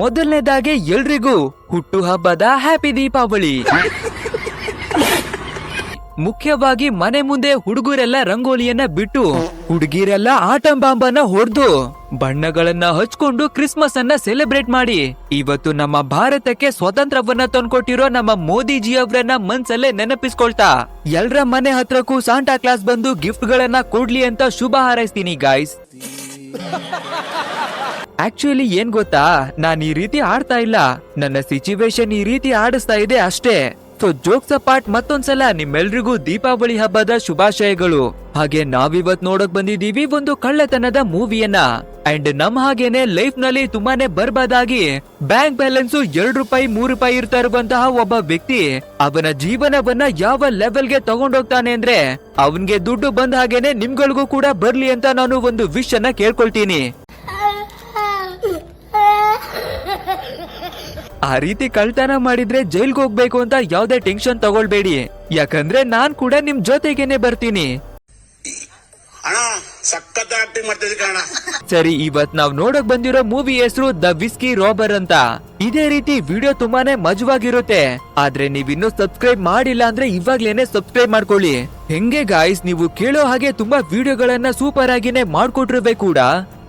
ಮೊದಲನೇದಾಗಿ ಎಲ್ರಿಗೂ ಹುಟ್ಟುಹಬ್ಬದ ಹ್ಯಾಪಿ ದೀಪಾವಳಿ. ಮುಖ್ಯವಾಗಿ ಮನೆ ಮುಂದೆ ಹುಡುಗರೆಲ್ಲ ರಂಗೋಲಿಯನ್ನ ಬಿಟ್ಟು ಹುಡುಗಿರೆಲ್ಲ ಆಟಂ ಬಾಂಬನ್ನ ಹೊಡೆದು ಬಣ್ಣಗಳನ್ನ ಹಚ್ಕೊಂಡು ಕ್ರಿಸ್ಮಸ್ ಅನ್ನ ಸೆಲೆಬ್ರೇಟ್ ಮಾಡಿ. ಇವತ್ತು ನಮ್ಮ ಭಾರತಕ್ಕೆ ಸ್ವತಂತ್ರವನ್ನ ತಂದ್ಕೊಟ್ಟಿರೋ ನಮ್ಮ ಮೋದಿಜಿ ಅವರನ್ನ ಮನ್ಸಲ್ಲೇ ನೆನಪಿಸ್ಕೊಳ್ತಾ. ಎಲ್ರ ಮನೆ ಹತ್ರಕ್ಕೂ ಸಾಂಟಾ ಕ್ಲಾಸ್ ಬಂದು ಗಿಫ್ಟ್ ಗಳನ್ನ ಕೊಡ್ಲಿ ಅಂತ ಶುಭ ಹಾರೈಸ್ತೀನಿ ಗಾಯ್ಸ್ ಆಕ್ಚುಲಿ ಏನ್ ಗೊತ್ತಾ? ನಾನ್ ಈ ರೀತಿ ಆಡ್ತಾ ಇಲ್ಲ. ನನ್ನ ಸಿಚುವೇಶನ್ ಈ ರೀತಿ ಆಡಿಸ್ತಾ ಇದೆ ಅಷ್ಟೇ. ಸೊ ಜೋಕ್ಸ್ ಅಪಾರ್ಟ್ ಮತ್ತೊಂದ್ಸಲ ನಿಮ್ಮೆಲ್ರಿಗೂ ದೀಪಾವಳಿ ಹಬ್ಬದ ಶುಭಾಶಯಗಳು. ಹಾಗೆ ನಾವಿವತ್ ನೋಡಕ್ ಬಂದಿದೀವಿ ಒಂದು ಕಳ್ಳತನದ ಮೂವಿಯನ್ನ. ಅಂಡ್ ನಮ್ ಹಾಗೇನೆ ಲೈಫ್ನಲ್ಲಿ ತುಂಬಾನೇ ಬರ್ಬಾದಾಗಿ ಬ್ಯಾಂಕ್ ಬ್ಯಾಲೆನ್ಸ್ ಎರಡು ರೂಪಾಯಿ, ಮೂರು ರೂಪಾಯಿ ಇರ್ತಾ ಇರುವಂತಹ ಒಬ್ಬ ವ್ಯಕ್ತಿ ಅವನ ಜೀವನವನ್ನ ಯಾವ ಲೆವೆಲ್ಗೆ ತಗೊಂಡೋಗ್ತಾನೆ ಅಂದ್ರೆ ಅವನ್ಗೆ ದುಡ್ಡು ಬಂದ ಹಾಗೇನೆ ನಿಮ್ಗಳಿಗೂ ಕೂಡ ಬರ್ಲಿ ಅಂತ ನಾನು ಒಂದು ವಿಶ್ ಅನ್ನ ಕೇಳ್ಕೊಳ್ತೀನಿ. ಆ ರೀತಿ ಕಳ್ತನ ಮಾಡಿದ್ರೆ ಜೈಲ್ಗೆ ಹೋಗ್ಬೇಕು ಅಂತ ಯಾವ್ದೇ ಟೆನ್ಷನ್ ತಗೊಳ್ಬೇಡಿ. ಯಾಕಂದ್ರೆ ನಾನ್ ಕೂಡ ನಿಮ್ ಜೊತೆಗೇನೆ ಬರ್ತೀನಿ. ಸರಿ, ಇವತ್ ನಾವ್ ನೋಡಕ್ ಬಂದಿರೋ ಮೂವಿ ಹೆಸರು ದ ವಿಸ್ಕಿ ರಾಬರ್ ಅಂತ. ಇದೇ ರೀತಿ ವಿಡಿಯೋ ತುಂಬಾನೇ ಮಜವಾಗಿರುತ್ತೆ. ಆದ್ರೆ ನೀವಿನ್ನೂ ಸಬ್ಸ್ಕ್ರೈಬ್ ಮಾಡಿಲ್ಲ ಅಂದ್ರೆ ಇವಾಗ್ಲೇನೆ ಸಬ್ಸ್ಕ್ರೈಬ್ ಮಾಡ್ಕೊಳ್ಳಿ. ಹೆಂಗೆ ಗಾಯ್ಸ್ ನೀವು ಕೇಳೋ ಹಾಗೆ ತುಂಬಾ ವಿಡಿಯೋಗಳನ್ನ ಸೂಪರ್ ಆಗಿನೇ ಮಾಡ್ಕೊಟ್ಟಿರ್ಬೇಕು ಕೂಡ.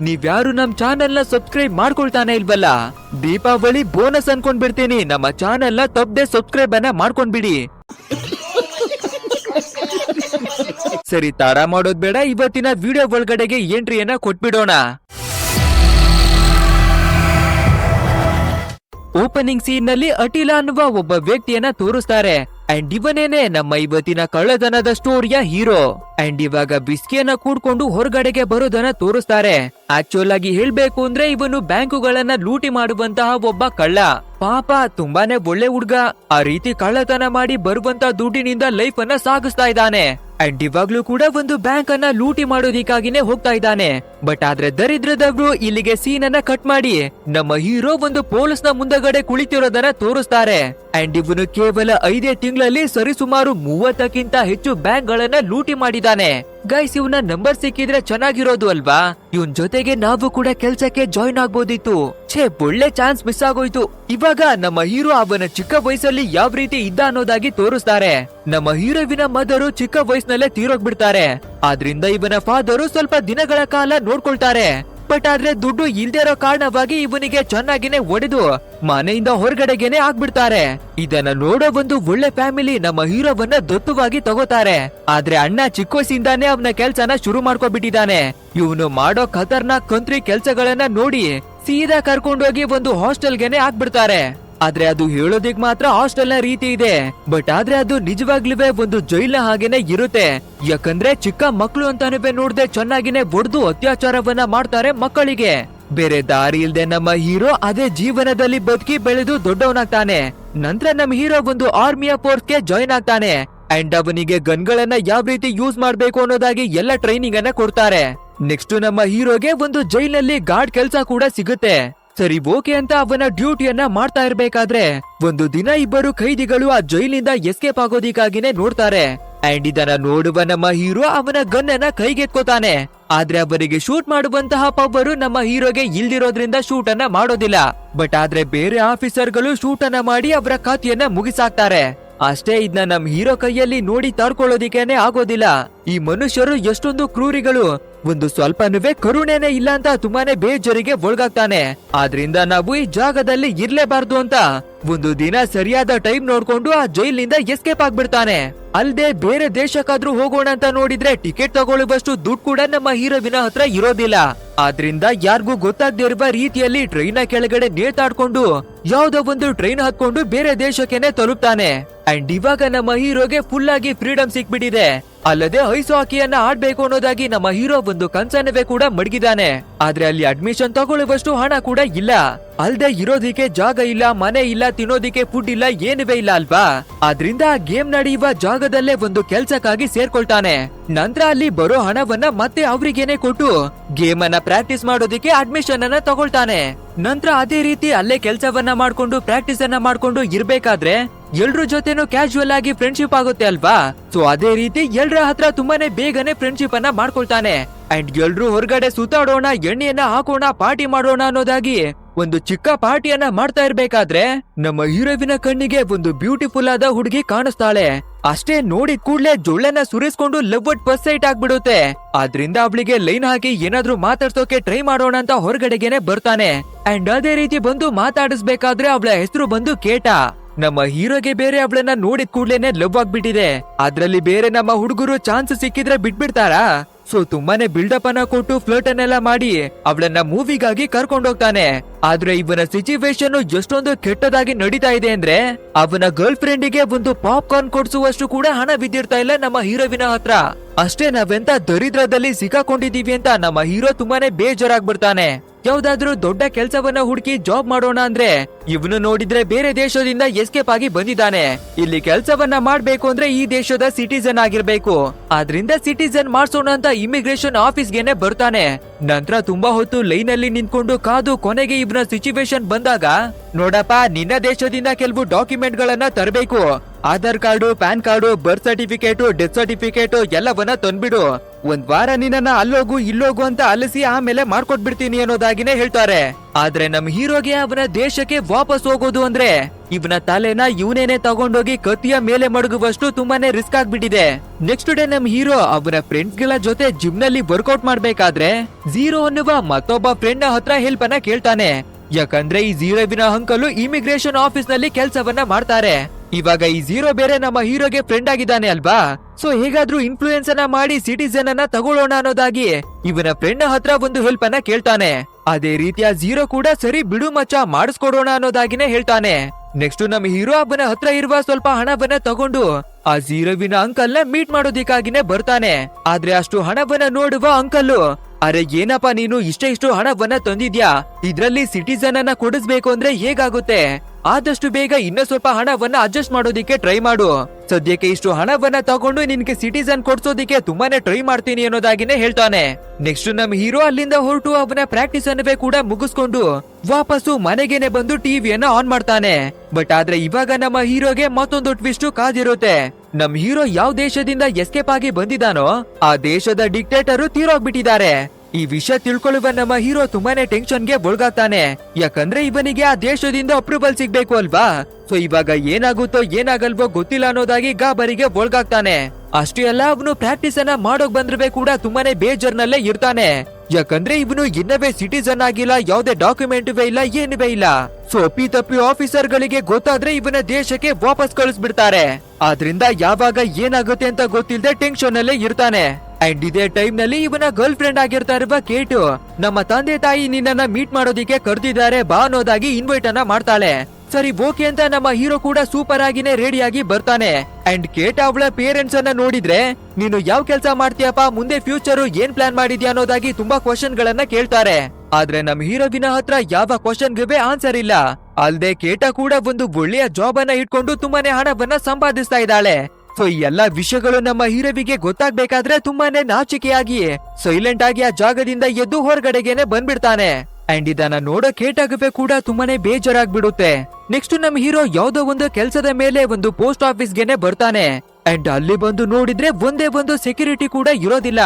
ನೀವ್ಯಾರು ನಮ್ ಚಾನೆಲ್ನ ಸಬ್ಸ್ಕ್ರೈಬ್ ಮಾಡ್ಕೊಳ್ತಾನೆ ಇಲ್ವಲ್ಲ? ದೀಪಾವಳಿ ಬೋನಸ್ ಅನ್ಕೊಂಡ್ ಬಿಡ್ತೀನಿ ನಮ್ಮ ಚಾನೆಲ್ನ ತಪ್ಪದೆ ಸಬ್ಸ್ಕ್ರೈಬ್ ಅನ್ನ ಮಾಡ್ಕೊಂಡ್ಬಿಡಿ. ಸರಿ, ತಾರ ಮಾಡೋದ್ ಬೇಡ, ಇವತ್ತಿನ ವಿಡಿಯೋ ಒಳಗಡೆಗೆ ಎಂಟ್ರಿಯನ್ನ ಕೊಟ್ಬಿಡೋಣ. ಓಪನಿಂಗ್ ಸೀನ್ನಲ್ಲಿ ಅಟಿಲ ಅನ್ನುವ ಒಬ್ಬ ವ್ಯಕ್ತಿಯನ್ನ ತೋರಿಸ್ತಾರೆ. ಅಂಡ್ ಇವನೇನೆ ನಮ್ಮ ಇವತ್ತಿನ ಕಳ್ಳತನದ ಸ್ಟೋರಿಯ ಹೀರೋ. ಅಂಡ್ ಇವಾಗ ಬಿಸ್ಕಿಯನ್ನ ಕೂಡ್ಕೊಂಡು ಹೊರಗಡೆಗೆ ಬರೋದನ್ನ ತೋರಿಸ್ತಾರೆ. ಆಕ್ಚುಲ್ ಆಗಿ ಹೇಳ್ಬೇಕು ಅಂದ್ರೆ ಇವನು ಬ್ಯಾಂಕುಗಳನ್ನ ಲೂಟಿ ಮಾಡುವಂತಹ ಒಬ್ಬ ಕಳ್ಳ. ಪಾಪ, ತುಂಬಾನೇ ಒಳ್ಳೆ ಹುಡ್ಗ. ಆ ರೀತಿ ಕಳ್ಳತನ ಮಾಡಿ ಬರುವಂತ ದುಡ್ಡಿನಿಂದ ಲೈಫ್ ಅನ್ನ ಸಾಗಿಸ್ತಾ ಇದ್ದಾನೆ. ಅಂಡ್ ಇವಾಗ್ಲೂ ಕೂಡ ಒಂದು ಬ್ಯಾಂಕ್ ಅನ್ನ ಲೂಟಿ ಮಾಡೋದಿಕ್ಕಾಗಿನೇ ಹೋಗ್ತಾ ಇದ್ದಾನೆ. ಬಟ್ ಆದ್ರೆ ದರಿದ್ರದವ್ರು ಇಲ್ಲಿಗೆ ಸೀನ್ ಅನ್ನ ಕಟ್ ಮಾಡಿ. ನಮ್ಮ ಹೀರೋ ಒಂದು ಪೊಲೀಸ್ನ ಮುಂದಗಡೆ ಕುಳಿತಿರೋದನ್ನ ತೋರಿಸ್ತಾರೆ. ಅಂಡ್ ಇವನು ಕೇವಲ ಐದೇ ತಿಂಗಳಲ್ಲಿ ಸರಿಸುಮಾರು ಮೂವತ್ತಕ್ಕಿಂತ ಹೆಚ್ಚು ಬ್ಯಾಂಕ್ ಗಳನ್ನ ಲೂಟಿ ಮಾಡಿದಾನೆ ಗೈಸ್ ಇವನ ನಂಬರ್ ಸಿಕ್ಕಿದ್ರೆ ಚೆನ್ನಾಗಿರೋದು ಅಲ್ವಾ? ಇವನ್ ಜೊತೆಗೆ ನಾವು ಕೂಡ ಕೆಲ್ಸಕ್ಕೆ ಜಾಯಿನ್ ಆಗ್ಬೋದಿತ್ತು. ಛೇ, ಒಳ್ಳೆ ಚಾನ್ಸ್ ಮಿಸ್ ಆಗೋಯ್ತು. ಇವಾಗ ನಮ್ಮ ಹೀರೋ ಅವನ ಚಿಕ್ಕ ವಯಸ್ಸಲ್ಲಿ ಯಾವ ರೀತಿ ಇದ್ದ ಅನ್ನೋದಾಗಿ ತೋರಿಸ್ತಾರೆ. ನಮ್ಮ ಹೀರೋವಿನ ಮದರು ಚಿಕ್ಕ ವಯಸ್ಸಿನಲ್ಲೇ ತೀರೋಗ್ಬಿಡ್ತಾರೆ. ಆದ್ರಿಂದ ಇವನ ಫಾದರು ಸ್ವಲ್ಪ ದಿನಗಳ ಕಾಲ ನೋಡ್ಕೊಳ್ತಾರೆ. ಬಟ್ ಆದ್ರೆ ದುಡ್ಡು ಇಲ್ದೇ ಕಾರಣವಾಗಿ ಇವನಿಗೆ ಚೆನ್ನಾಗಿನೇ ಒಡೆದು ಮನೆಯಿಂದ ಹೊರಗಡೆಗೆನೆ ಆಗ್ಬಿಡ್ತಾರೆ. ಇದನ್ನ ನೋಡೋ ಒಂದು ಒಳ್ಳೆ ಫ್ಯಾಮಿಲಿ ನಮ್ಮ ಹೀರೋವನ್ನ ದತ್ತುವಾಗಿ ತಗೋತಾರೆ. ಆದ್ರೆ ಅಣ್ಣ ಚಿಕ್ಕ ವಯಸ್ಸಿಂದಾನೇ ಅವನ ಕೆಲ್ಸನ ಶುರು ಮಾಡ್ಕೊಬಿಟ್ಟಿದ್ದಾನೆ. ಇವನು ಮಾಡೋ ಖತರ್ನಾಕ್ ಕಂತ್ರಿ ಕೆಲ್ಸಗಳನ್ನ ನೋಡಿ ಸೀದಾ ಕರ್ಕೊಂಡೋಗಿ ಒಂದು ಹಾಸ್ಟೆಲ್ಗೆನೆ ಹಾಕ್ಬಿಡ್ತಾರೆ ಆದ್ರೆ ಅದು ಹೇಳೋದಿಕ್ ಮಾತ್ರ ಹಾಸ್ಟೆಲ್ನ ರೀತಿ ಇದೆ. ಬಟ್ ಆದ್ರೆ ಅದು ನಿಜವಾಗ್ಲೂ ಒಂದು ಜೈಲ್ನ ಹಾಗೇನೆ ಇರುತ್ತೆ. ಯಾಕಂದ್ರೆ ಚಿಕ್ಕ ಮಕ್ಳು ಅಂತಾನೆ ನೋಡದೆ ಚೆನ್ನಾಗಿನೇ ಬಡ್ದು ಅತ್ಯಾಚಾರವನ್ನ ಮಾಡ್ತಾರೆ ಮಕ್ಕಳಿಗೆ. ಬೇರೆ ದಾರಿ ಇಲ್ದೆ ನಮ್ಮ ಹೀರೋ ಅದೇ ಜೀವನದಲ್ಲಿ ಬದುಕಿ ಬೆಳೆದು ದೊಡ್ಡವನಾಗ್ತಾನೆ. ನಂತರ ನಮ್ಮ ಹೀರೋ ಒಂದು ಆರ್ಮಿಯ ಫೋರ್ಸ್ಗೆ ಜಾಯಿನ್ ಆಗ್ತಾನೆ. ಅಂಡ್ ಅವನಿಗೆ ಗನ್ಗಳನ್ನ ಯಾವ ರೀತಿ ಯೂಸ್ ಮಾಡ್ಬೇಕು ಅನ್ನೋದಾಗಿ ಎಲ್ಲ ಟ್ರೈನಿಂಗ್ ಅನ್ನ ಕೊಡ್ತಾರೆ. ನೆಕ್ಸ್ಟ್ ನಮ್ಮ ಹೀರೋಗೆ ಒಂದು ಜೈಲ್ನಲ್ಲಿ ಗಾರ್ಡ್ ಕೆಲಸ ಕೂಡ ಸಿಗುತ್ತೆ. ಸರಿ, ಓಕೆ ಅಂತ ಅವನ ಡ್ಯೂಟಿಯನ್ನ ಮಾಡ್ತಾ ಇರ್ಬೇಕಾದ್ರೆ ಒಂದು ದಿನ ಇಬ್ಬರು ಖೈದಿಗಳು ಆ ಜೈಲಿಂದ ಎಸ್ಕೇಪ್ ಆಗೋದಿಕ್ಕಾಗಿನೇ ನೋಡ್ತಾರೆ. ಅಂಡ್ ಇದನ್ನ ನೋಡುವ ನಮ್ಮ ಹೀರೋ ಅವನ ಗನ್ನನ್ನ ಕೈಗೆತ್ಕೋತಾನೆ. ಆದ್ರೆ ಅವರಿಗೆ ಶೂಟ್ ಮಾಡುವಂತಹ ಪವರು ನಮ್ಮ ಹೀರೋಗೆ ಇಲ್ದಿರೋದ್ರಿಂದ ಶೂಟ್ ಅನ್ನ ಮಾಡೋದಿಲ್ಲ. ಬಟ್ ಆದ್ರೆ ಬೇರೆ ಆಫೀಸರ್ಗಳು ಶೂಟ್ ಅನ್ನ ಮಾಡಿ ಅವರ ಖಾತೆಯನ್ನ ಮುಗಿಸಾಕ್ತಾರೆ. ಅಷ್ಟೇ ಇದನ್ನ ನಮ್ ಹೀರೋ ಕೈಯಲ್ಲಿ ನೋಡಿ ತಾಡ್ಕೊಳ್ಳೋದಿಕ್ಕೇನೆ ಆಗೋದಿಲ್ಲ. ಈ ಮನುಷ್ಯರು ಎಷ್ಟೊಂದು ಕ್ರೂರಿಗಳು. ಒಂದು ಸ್ವಲ್ಪನುವೆ ಕರುಣೆನೆ ಇಲ್ಲ ಅಂತ ತುಂಬಾನೇ ಬೇಜರಿಗೆ ಒಳಗಾಗ್ತಾನೆ. ಆದ್ರಿಂದ ನಾವು ಈ ಜಾಗದಲ್ಲಿ ಇರ್ಲೇಬಾರ್ದು ಅಂತ ಒಂದು ದಿನ ಸರಿಯಾದ ಟೈಮ್ ನೋಡ್ಕೊಂಡು ಆ ಜೈಲಿನಿಂದ ಎಸ್ಕೇಪ್ ಆಗ್ಬಿಡ್ತಾನೆ. ಅಲ್ದೆ ಬೇರೆ ದೇಶಕ್ಕಾದ್ರೂ ಹೋಗೋಣ ಅಂತ ನೋಡಿದ್ರೆ ಟಿಕೆಟ್ ತಗೊಳ್ಳುವಷ್ಟು ದುಡ್ಡು ಕೂಡ ನಮ್ಮ ಹೀರೋವಿನ ಹತ್ರ ಇರೋದಿಲ್ಲ. ಆದ್ರಿಂದ ಯಾರಿಗೂ ಗೊತ್ತಾಗದೇ ಇರುವ ರೀತಿಯಲ್ಲಿ ಟ್ರೈನ್ ಕೆಳಗಡೆ ನೇತಾಡ್ಕೊಂಡು ಯಾವ್ದೋ ಒಂದು ಟ್ರೈನ್ ಹತ್ಕೊಂಡು ಬೇರೆ ದೇಶಕ್ಕೆನೆ ತಲುಪ್ತಾನೆ. ಅಂಡ್ ಇವಾಗ ನಮ್ಮ ಹೀರೋಗೆ ಫುಲ್ ಆಗಿ ಫ್ರೀಡಮ್ ಸಿಕ್ಬಿಟ್ಟಿದೆ. ಅಲ್ಲದೆ ಐಸ್ ಹಾಕಿಯನ್ನ ಆಡ್ಬೇಕು ಅನ್ನೋದಾಗಿ ನಮ್ಮ ಹೀರೋ ಒಂದು ಕನ್ಸನ್ನವೇ ಕೂಡ ಮಡಗಿದಾನೆ. ಆದ್ರೆ ಅಲ್ಲಿ ಅಡ್ಮಿಷನ್ ತಗೊಳ್ಳುವಷ್ಟು ಹಣ ಕೂಡ ಇಲ್ಲ. ಅಲ್ದೆ ಇರೋದಿಕ್ಕೆ ಜಾಗ ಇಲ್ಲ, ಮನೆ ಇಲ್ಲ, ತಿನ್ನೋದಿಕ್ಕೆ ಫುಡ್ ಇಲ್ಲ, ಏನುವೇ ಇಲ್ಲ ಅಲ್ವಾ? ಆದ್ರಿಂದ ಆ ಗೇಮ್ ನಡೆಯುವ ಜಾಗದಲ್ಲೇ ಒಂದು ಕೆಲ್ಸಕ್ಕಾಗಿ ಸೇರ್ಕೊಳ್ತಾನೆ. ನಂತರ ಅಲ್ಲಿ ಬರೋ ಹಣವನ್ನ ಮತ್ತೆ ಅವ್ರಿಗೇನೆ ಕೊಟ್ಟು ಗೇಮ್ ಅನ್ನ ಪ್ರಾಕ್ಟೀಸ್ ಮಾಡೋದಿಕ್ಕೆ ಅಡ್ಮಿಷನ್ ಅನ್ನ ತಗೊಳ್ತಾನೆ. ನಂತರ ಅದೇ ರೀತಿ ಅಲ್ಲೇ ಕೆಲ್ಸವನ್ನ ಮಾಡ್ಕೊಂಡು ಪ್ರಾಕ್ಟೀಸ್ ಅನ್ನ ಮಾಡ್ಕೊಂಡು ಇರ್ಬೇಕಾದ್ರೆ ಎಲ್ರ ಜೊತೆನೂ ಕ್ಯಾಶುವಲ್ ಆಗಿ ಫ್ರೆಂಡ್ಶಿಪ್ ಆಗುತ್ತೆ ಅಲ್ವಾ? ಸೊ ಅದೇ ರೀತಿ ಎಲ್ರ ಹತ್ರ ತುಂಬಾನೇ ಬೇಗನೆ ಫ್ರೆಂಡ್ಶಿಪ್ ಅನ್ನ ಮಾಡ್ಕೊಳ್ತಾನೆ. ಅಂಡ್ ಎಲ್ರು ಹೊರಗಡೆ ಸುತ್ತಾಡೋಣ, ಎಣ್ಣೆಯನ್ನ ಹಾಕೋಣ ಪಾರ್ಟಿ ಮಾಡೋಣ ಅನ್ನೋದಾಗಿ ಒಂದು ಚಿಕ್ಕ ಪಾರ್ಟಿಯನ್ನ ಮಾಡ್ತಾ ಇರ್ಬೇಕಾದ್ರೆ ನಮ್ಮ ಹೀರೋವಿನ ಕಣ್ಣಿಗೆ ಒಂದು ಬ್ಯೂಟಿಫುಲ್ ಆದ ಹುಡುಗಿ ಕಾಣಿಸ್ತಾಳೆ. ಅಷ್ಟೇ ನೋಡಿ ಕೂಡ್ಲೆ ಜೊಳ್ಳೆನ ಸುರಿಸ್ಕೊಂಡು ಲವ್ ಒಟ್ ಫಸ್ಟ್ ಸೈಟ್ ಆಗ್ಬಿಡುತ್ತೆ. ಆದ್ರಿಂದ ಅವಳಿಗೆ ಲೈನ್ ಹಾಕಿ ಏನಾದ್ರೂ ಮಾತಾಡ್ಸೋಕೆ ಟ್ರೈ ಮಾಡೋಣ ಅಂತ ಹೊರಗಡೆಗೆನೆ ಬರ್ತಾನೆ. ಅಂಡ್ ಅದೇ ರೀತಿ ಬಂದು ಮಾತಾಡಿಸ್ಬೇಕಾದ್ರೆ ಅವಳ ಹೆಸರು ಬಂದು ಕೇಟ. ನಮ್ಮ ಹೀರೋಗೆ ಬೇರೆ ಅವಳನ್ನ ನೋಡಿದ ಕೂಡ್ಲೇನೆ ಲವ್ ಆಗ್ಬಿಟ್ಟಿದೆ. ಅದ್ರಲ್ಲಿ ಬೇರೆ ನಮ್ಮ ಹುಡುಗರು ಚಾನ್ಸ್ ಸಿಕ್ಕಿದ್ರೆ ಬಿಟ್ಬಿಡ್ತಾರಾ? ಸೊ ತುಂಬಾನೇ ಬಿಲ್ಡಪ್ ಅನ್ನ ಕೊಟ್ಟು ಫ್ಲೋಟ್ ಅನ್ನೆಲ್ಲ ಮಾಡಿ ಅವಳನ್ನ ಮೂವಿಗಾಗಿ ಕರ್ಕೊಂಡು ಹೋಗ್ತಾನೆ. ಆದ್ರೆ ಇವನ ಸಿಚುವೇಶನ್ ಎಷ್ಟೊಂದು ಕೆಟ್ಟದಾಗಿ ನಡೀತಾ ಇದೆ ಅಂದ್ರೆ ಅವನ ಗರ್ಲ್ ಫ್ರೆಂಡಿಗೆ ಒಂದು ಪಾಪ್ಕಾರ್ನ್ ಕೊಡ್ಸುವಷ್ಟು ಕೂಡ ಹಣ ಬಿದ್ದಿರ್ತಾ ಇಲ್ಲ ನಮ್ಮ ಹೀರೋವಿನ ಹತ್ರ. ಅಷ್ಟೇ ನಾವೆಂತ ದರಿದ್ರದಲ್ಲಿ ಸಿಕ್ಕಾಕೊಂಡಿದೀವಿ ಅಂತ ನಮ್ಮ ಹೀರೋ ತುಂಬಾನೇ ಬೇಜಾರಾಗ್ಬಿಡ್ತಾನೆ. ಯಾವ್ದಾದ್ರೂ ದೊಡ್ಡ ಕೆಲ್ಸವನ್ನ ಹುಡುಕಿ ಜಾಬ್ ಮಾಡೋಣ ಅಂದ್ರೆ ಇವನು ನೋಡಿದ್ರೆ ಬೇರೆ ದೇಶದಿಂದ ಎಸ್ಕೇಪ್ ಆಗಿ ಬಂದಿದ್ದಾನೆ. ಇಲ್ಲಿ ಕೆಲ್ಸವನ್ನ ಮಾಡ್ಬೇಕು ಅಂದ್ರೆ ಈ ದೇಶದ ಸಿಟಿಸನ್ ಆಗಿರ್ಬೇಕು. ಆದ್ರಿಂದ ಸಿಟಿಸನ್ ಮಾಡ್ಸೋಣ ಅಂತ ಇಮಿಗ್ರೇಷನ್ ಆಫೀಸ್ಗೆನೆ ಬರ್ತಾನೆ. ನಂತರ ತುಂಬಾ ಹೊತ್ತು ಲೈನ್ ಅಲ್ಲಿ ನಿಂತ್ಕೊಂಡು ಕಾದು ಕೊನೆಗೆ ಇವನ ಸಿಚುವೇಶನ್ ಬಂದಾಗ, ನೋಡಪ್ಪ, ನಿನ್ನ ದೇಶದಿಂದ ಕೆಲವು ಡಾಕ್ಯುಮೆಂಟ್ ಗಳನ್ನ ತರಬೇಕು. Aadhaar card, PAN card, birth certificate, death certificate ಎಲ್ಲವನ್ನ ತಂದ್ಬಿಡು. ಒಂದ್ ವಾರ ನಿನ್ನ ಅಲ್ಲೋಗು, ಇಲ್ಲೋಗು ಅಂತ ಅಲಸಿ ಆಮೇಲೆ ಮಾಡ್ಕೊಟ್ಬಿಡ್ತೀನಿ ಅನ್ನೋದಾಗಿನೇ ಹೇಳ್ತಾರೆ. ಆದ್ರೆ ನಮ್ ಹೀರೋಗೆ ಅವನ ದೇಶಕ್ಕೆ ವಾಪಸ್ ಹೋಗೋದು ಅಂದ್ರೆ ಇವನ ತಲೆನ ಇವನೇನೆ ತಗೊಂಡೋಗಿ ಕತ್ತಿಯ ಮೇಲೆ ಮಡಗುವಷ್ಟು ತುಂಬಾನೇ ರಿಸ್ಕ್ ಆಗ್ಬಿಟ್ಟಿದೆ. ನೆಕ್ಸ್ಟ್ ಡೇ ನಮ್ ಹೀರೋ ಅವನ ಫ್ರೆಂಡ್ಸ್ಗಳ ಜೊತೆ ಜಿಮ್ನಲ್ಲಿ ವರ್ಕೌಟ್ ಮಾಡ್ಬೇಕಾದ್ರೆ ಝೀರೋ ಅನ್ನುವ ಮತ್ತೊಬ್ಬ ಫ್ರೆಂಡ್ ಹತ್ರ ಹೆಲ್ಪ್ ಅನ್ನ ಕೇಳ್ತಾನೆ. ಯಾಕಂದ್ರೆ ಈ ಝೀರೋವಿನ ಅಂಕಲು ಇಮಿಗ್ರೇಷನ್ ಆಫೀಸ್ನಲ್ಲಿ ಕೆಲಸವನ್ನ ಮಾಡ್ತಾರೆ. ಇವಾಗ ಈ ಝೀರೋ ಬೇರೆ ನಮ್ಮ ಹೀರೋಗೆ ಫ್ರೆಂಡ್ ಆಗಿದ್ದಾನೆ ಅಲ್ವಾ? ಸೊ ಹೇಗಾದ್ರೂ ಇನ್ಫ್ಲೂಯೆನ್ಸ್ ಅನ್ನ ಮಾಡಿ ಸಿಟಿಸನ್ ಅನ್ನ ತಗೊಳ್ಳೋಣ ಅನ್ನೋದಾಗಿ ಇವನ ಫ್ರೆಂಡ್ ಹತ್ರ ಒಂದು ಹೆಲ್ಪ್ ಅನ್ನ ಕೇಳ್ತಾನೆ. ಅದೇ ರೀತಿಯ ಝೀರೋ ಕೂಡ ಸರಿ ಬಿಡು ಮಚ್ಚ ಮಾಡಿಸ್ಕೊಡೋಣ ಅನ್ನೋದಾಗಿನೇ ಹೇಳ್ತಾನೆ. ನೆಕ್ಸ್ಟ್ ನಮ್ಮ ಹೀರೋ ಅಬ್ಬನ ಹತ್ರ ಇರುವ ಸ್ವಲ್ಪ ಹಣವನ್ನ ತಗೊಂಡು ಆ ಝೀರೋವಿನ ಅಂಕಲ್ನ ಮೀಟ್ ಮಾಡೋದಿಕ್ಕಾಗಿನೇ ಬರ್ತಾನೆ. ಆದ್ರೆ ಅಷ್ಟು ಹಣವನ್ನ ನೋಡುವ ಅಂಕಲ್ ಅರೆ, ಏನಪ್ಪ ನೀನು ಇಷ್ಟ ಇಷ್ಟು ಹಣವನ್ನ ತಂದಿದ್ಯಾ? ಇದ್ರಲ್ಲಿ ಸಿಟಿಸನ್ ಅನ್ನ ಕೊಡಿಸ್ಬೇಕು ಅಂದ್ರೆ ಹೇಗಾಗುತ್ತೆ? ಆದಷ್ಟು ಬೇಗ ಇನ್ನೂ ಸ್ವಲ್ಪ ಹಣವನ್ನ ಅಡ್ಜಸ್ಟ್ ಮಾಡೋದಿಕ್ಕೆ ಟ್ರೈ ಮಾಡು. ಸದ್ಯಕ್ಕೆ ಇಷ್ಟು ಹಣವನ್ನ ತಗೊಂಡು ನಿನ್ಗೆ ಸಿಟಿಸನ್ ಕೊಡ್ಸೋದಿಕ್ಕೆ ತುಂಬಾನೇ ಟ್ರೈ ಮಾಡ್ತೀನಿ ಅನ್ನೋದಾಗಿನೇ ಹೇಳ್ತಾನೆ. ನೆಕ್ಸ್ಟ್ ನಮ್ ಹೀರೋ ಅಲ್ಲಿಂದ ಹೊರಟು ಅವನ ಪ್ರಾಕ್ಟೀಸ್ ಅನ್ನವೇ ಕೂಡ ಮುಗಿಸ್ಕೊಂಡು ವಾಪಸ್ಸು ಮನೆಗೇನೆ ಬಂದು ಟಿವಿಯನ್ನ ಆನ್ ಮಾಡ್ತಾನೆ. ಬಟ್ ಆದ್ರೆ ಇವಾಗ ನಮ್ಮ ಹೀರೋಗೆ ಮತ್ತೊಂದು ಟ್ವಿಸ್ಟ್ ಕಾದಿರುತ್ತೆ. ನಮ್ ಹೀರೋ ಯಾವ ದೇಶದಿಂದ ಎಸ್ಕೇಪ್ ಆಗಿ ಬಂದಿದಾನೋ, ಆ ದೇಶದ ಡಿಕ್ಟೇಟರು ತೀರೋಗ್ಬಿಟ್ಟಿದ್ದಾರೆ. ಈ ವಿಷಯ ತಿಳ್ಕೊಳ್ಳುವ ನಮ್ಮ ಹೀರೋ ತುಂಬಾನೇ ಟೆನ್ಷನ್ಗೆ ಒಳಗಾಗ್ತಾನೆ. ಯಾಕಂದ್ರೆ ಇವನಿಗೆ ಆ ದೇಶದಿಂದ ಅಪ್ರೂವಲ್ ಸಿಗ್ಬೇಕು ಅಲ್ವಾ? ಸೊ ಇವಾಗ ಏನಾಗುತ್ತೋ ಏನಾಗಲ್ವೋ ಗೊತ್ತಿಲ್ಲ ಅನ್ನೋದಾಗಿ ಗಾಬರಿಗೆ ಒಳಗಾಗ್ತಾನೆ. ಅಷ್ಟೇ ಅಲ್ಲ ಅವನು ಪ್ರಾಕ್ಟೀಸ್ ಅನ್ನ ಮಾಡೋಕ್ ಬಂದ್ರೆ ಕೂಡ ತುಂಬಾನೇ ಬೇಜಾರ್ನಲ್ಲೇ ಇರ್ತಾನೆ. ಯಾಕಂದ್ರೆ ಇವನು ಇನ್ನವೇ ಸಿಟಿಸನ್ ಆಗಿಲ್ಲ, ಯಾವ್ದೇ ಡಾಕ್ಯುಮೆಂಟ್ ಇಲ್ಲ, ಏನುವೇ ಇಲ್ಲ. ಸೊ ಅಪ್ಪಿ ತಪ್ಪಿ ಆಫೀಸರ್ ಗಳಿಗೆ ಗೊತ್ತಾದ್ರೆ ಇವನ ದೇಶಕ್ಕೆ ವಾಪಸ್ ಕಳಿಸ್ಬಿಡ್ತಾರೆ. ಆದ್ರಿಂದ ಯಾವಾಗ ಏನಾಗುತ್ತೆ ಅಂತ ಗೊತ್ತಿಲ್ಲದೆ ಟೆನ್ಷನ್ ಅಲ್ಲೇ ಇರ್ತಾನೆ. ಅಂಡ್ ಇದೇ ಟೈಮ್ನಲ್ಲಿ ಇವನ ಗರ್ಲ್ ಫ್ರೆಂಡ್ ಆಗಿರ್ತಾ ಇರುವ ಕೇಟು, ನಮ್ಮ ತಂದೆ ತಾಯಿ ನಿನ್ನ ಮೀಟ್ ಮಾಡೋದಿಕ್ಕೆ ಕರೆದಿದ್ದಾರೆ ಬಾ ಅನ್ನೋದಾಗಿ ಇನ್ವೈಟ್ ಅನ್ನ ಮಾಡ್ತಾಳೆ. ಸರಿ, ಓಕೆ ಅಂತ ನಮ್ಮ ಹೀರೋ ಕೂಡ ಸೂಪರ್ ಆಗಿನೇ ರೆಡಿಯಾಗಿ ಬರ್ತಾನೆ. ಅಂಡ್ ಕೇಟ ಅವಳ ಪೇರೆಂಟ್ಸ್ ಅನ್ನ ನೋಡಿದ್ರೆ, ನೀನು ಯಾವ ಕೆಲಸ ಮಾಡ್ತೀಯಪ್ಪ, ಮುಂದೆ ಫ್ಯೂಚರ್ ಏನ್ ಪ್ಲಾನ್ ಮಾಡಿದ್ಯಾ ಅನ್ನೋದಾಗಿ ತುಂಬಾ ಕ್ವಶನ್ ಗಳನ್ನ ಕೇಳ್ತಾರೆ. ಆದ್ರೆ ನಮ್ ಹೀರೋಗಿನ ಹತ್ರ ಯಾವ ಕ್ವಶನ್ಗೆ ಆನ್ಸರ್ ಇಲ್ಲ. ಅಲ್ದೆ ಕೇಟ ಕೂಡ ಒಂದು ಒಳ್ಳೆಯ ಜಾಬ್ ಅನ್ನ ಇಟ್ಕೊಂಡು ತುಂಬಾನೇ ಹಣವನ್ನ ಸಂಪಾದಿಸ್ತಾ ಇದ್ದಾಳೆ. ಸೊ ಈ ಎಲ್ಲಾ ವಿಷಯಗಳು ನಮ್ಮ ಹೀರೋವಿಗೆ ಗೊತ್ತಾಗ್ಬೇಕಾದ್ರೆ ತುಂಬಾನೇ ನಾಚಿಕೆಯಾಗಿ ಸೈಲೆಂಟ್ ಆಗಿ ಆ ಜಾಗದಿಂದ ಎದ್ದು ಹೊರಗಡೆಗೆನೆ ಬಂದ್ಬಿಡ್ತಾನೆ. ಅಂಡ್ ಇದನ್ನ ನೋಡೋ ಕೇಟಾಗವೆ ಕೂಡ ತುಂಬಾನೇ ಬೇಜಾರಾಗ್ಬಿಡುತ್ತೆ. ನೆಕ್ಸ್ಟ್ ನಮ್ ಹೀರೋ ಯಾವ್ದೋ ಒಂದು ಕೆಲ್ಸದ ಮೇಲೆ ಒಂದು ಪೋಸ್ಟ್ ಆಫೀಸ್ಗೆನೆ ಬರ್ತಾನೆ. ಅಂಡ್ ಅಲ್ಲಿ ಬಂದು ನೋಡಿದ್ರೆ ಒಂದೇ ಒಂದು ಸೆಕ್ಯೂರಿಟಿ ಕೂಡ ಇರೋದಿಲ್ಲ.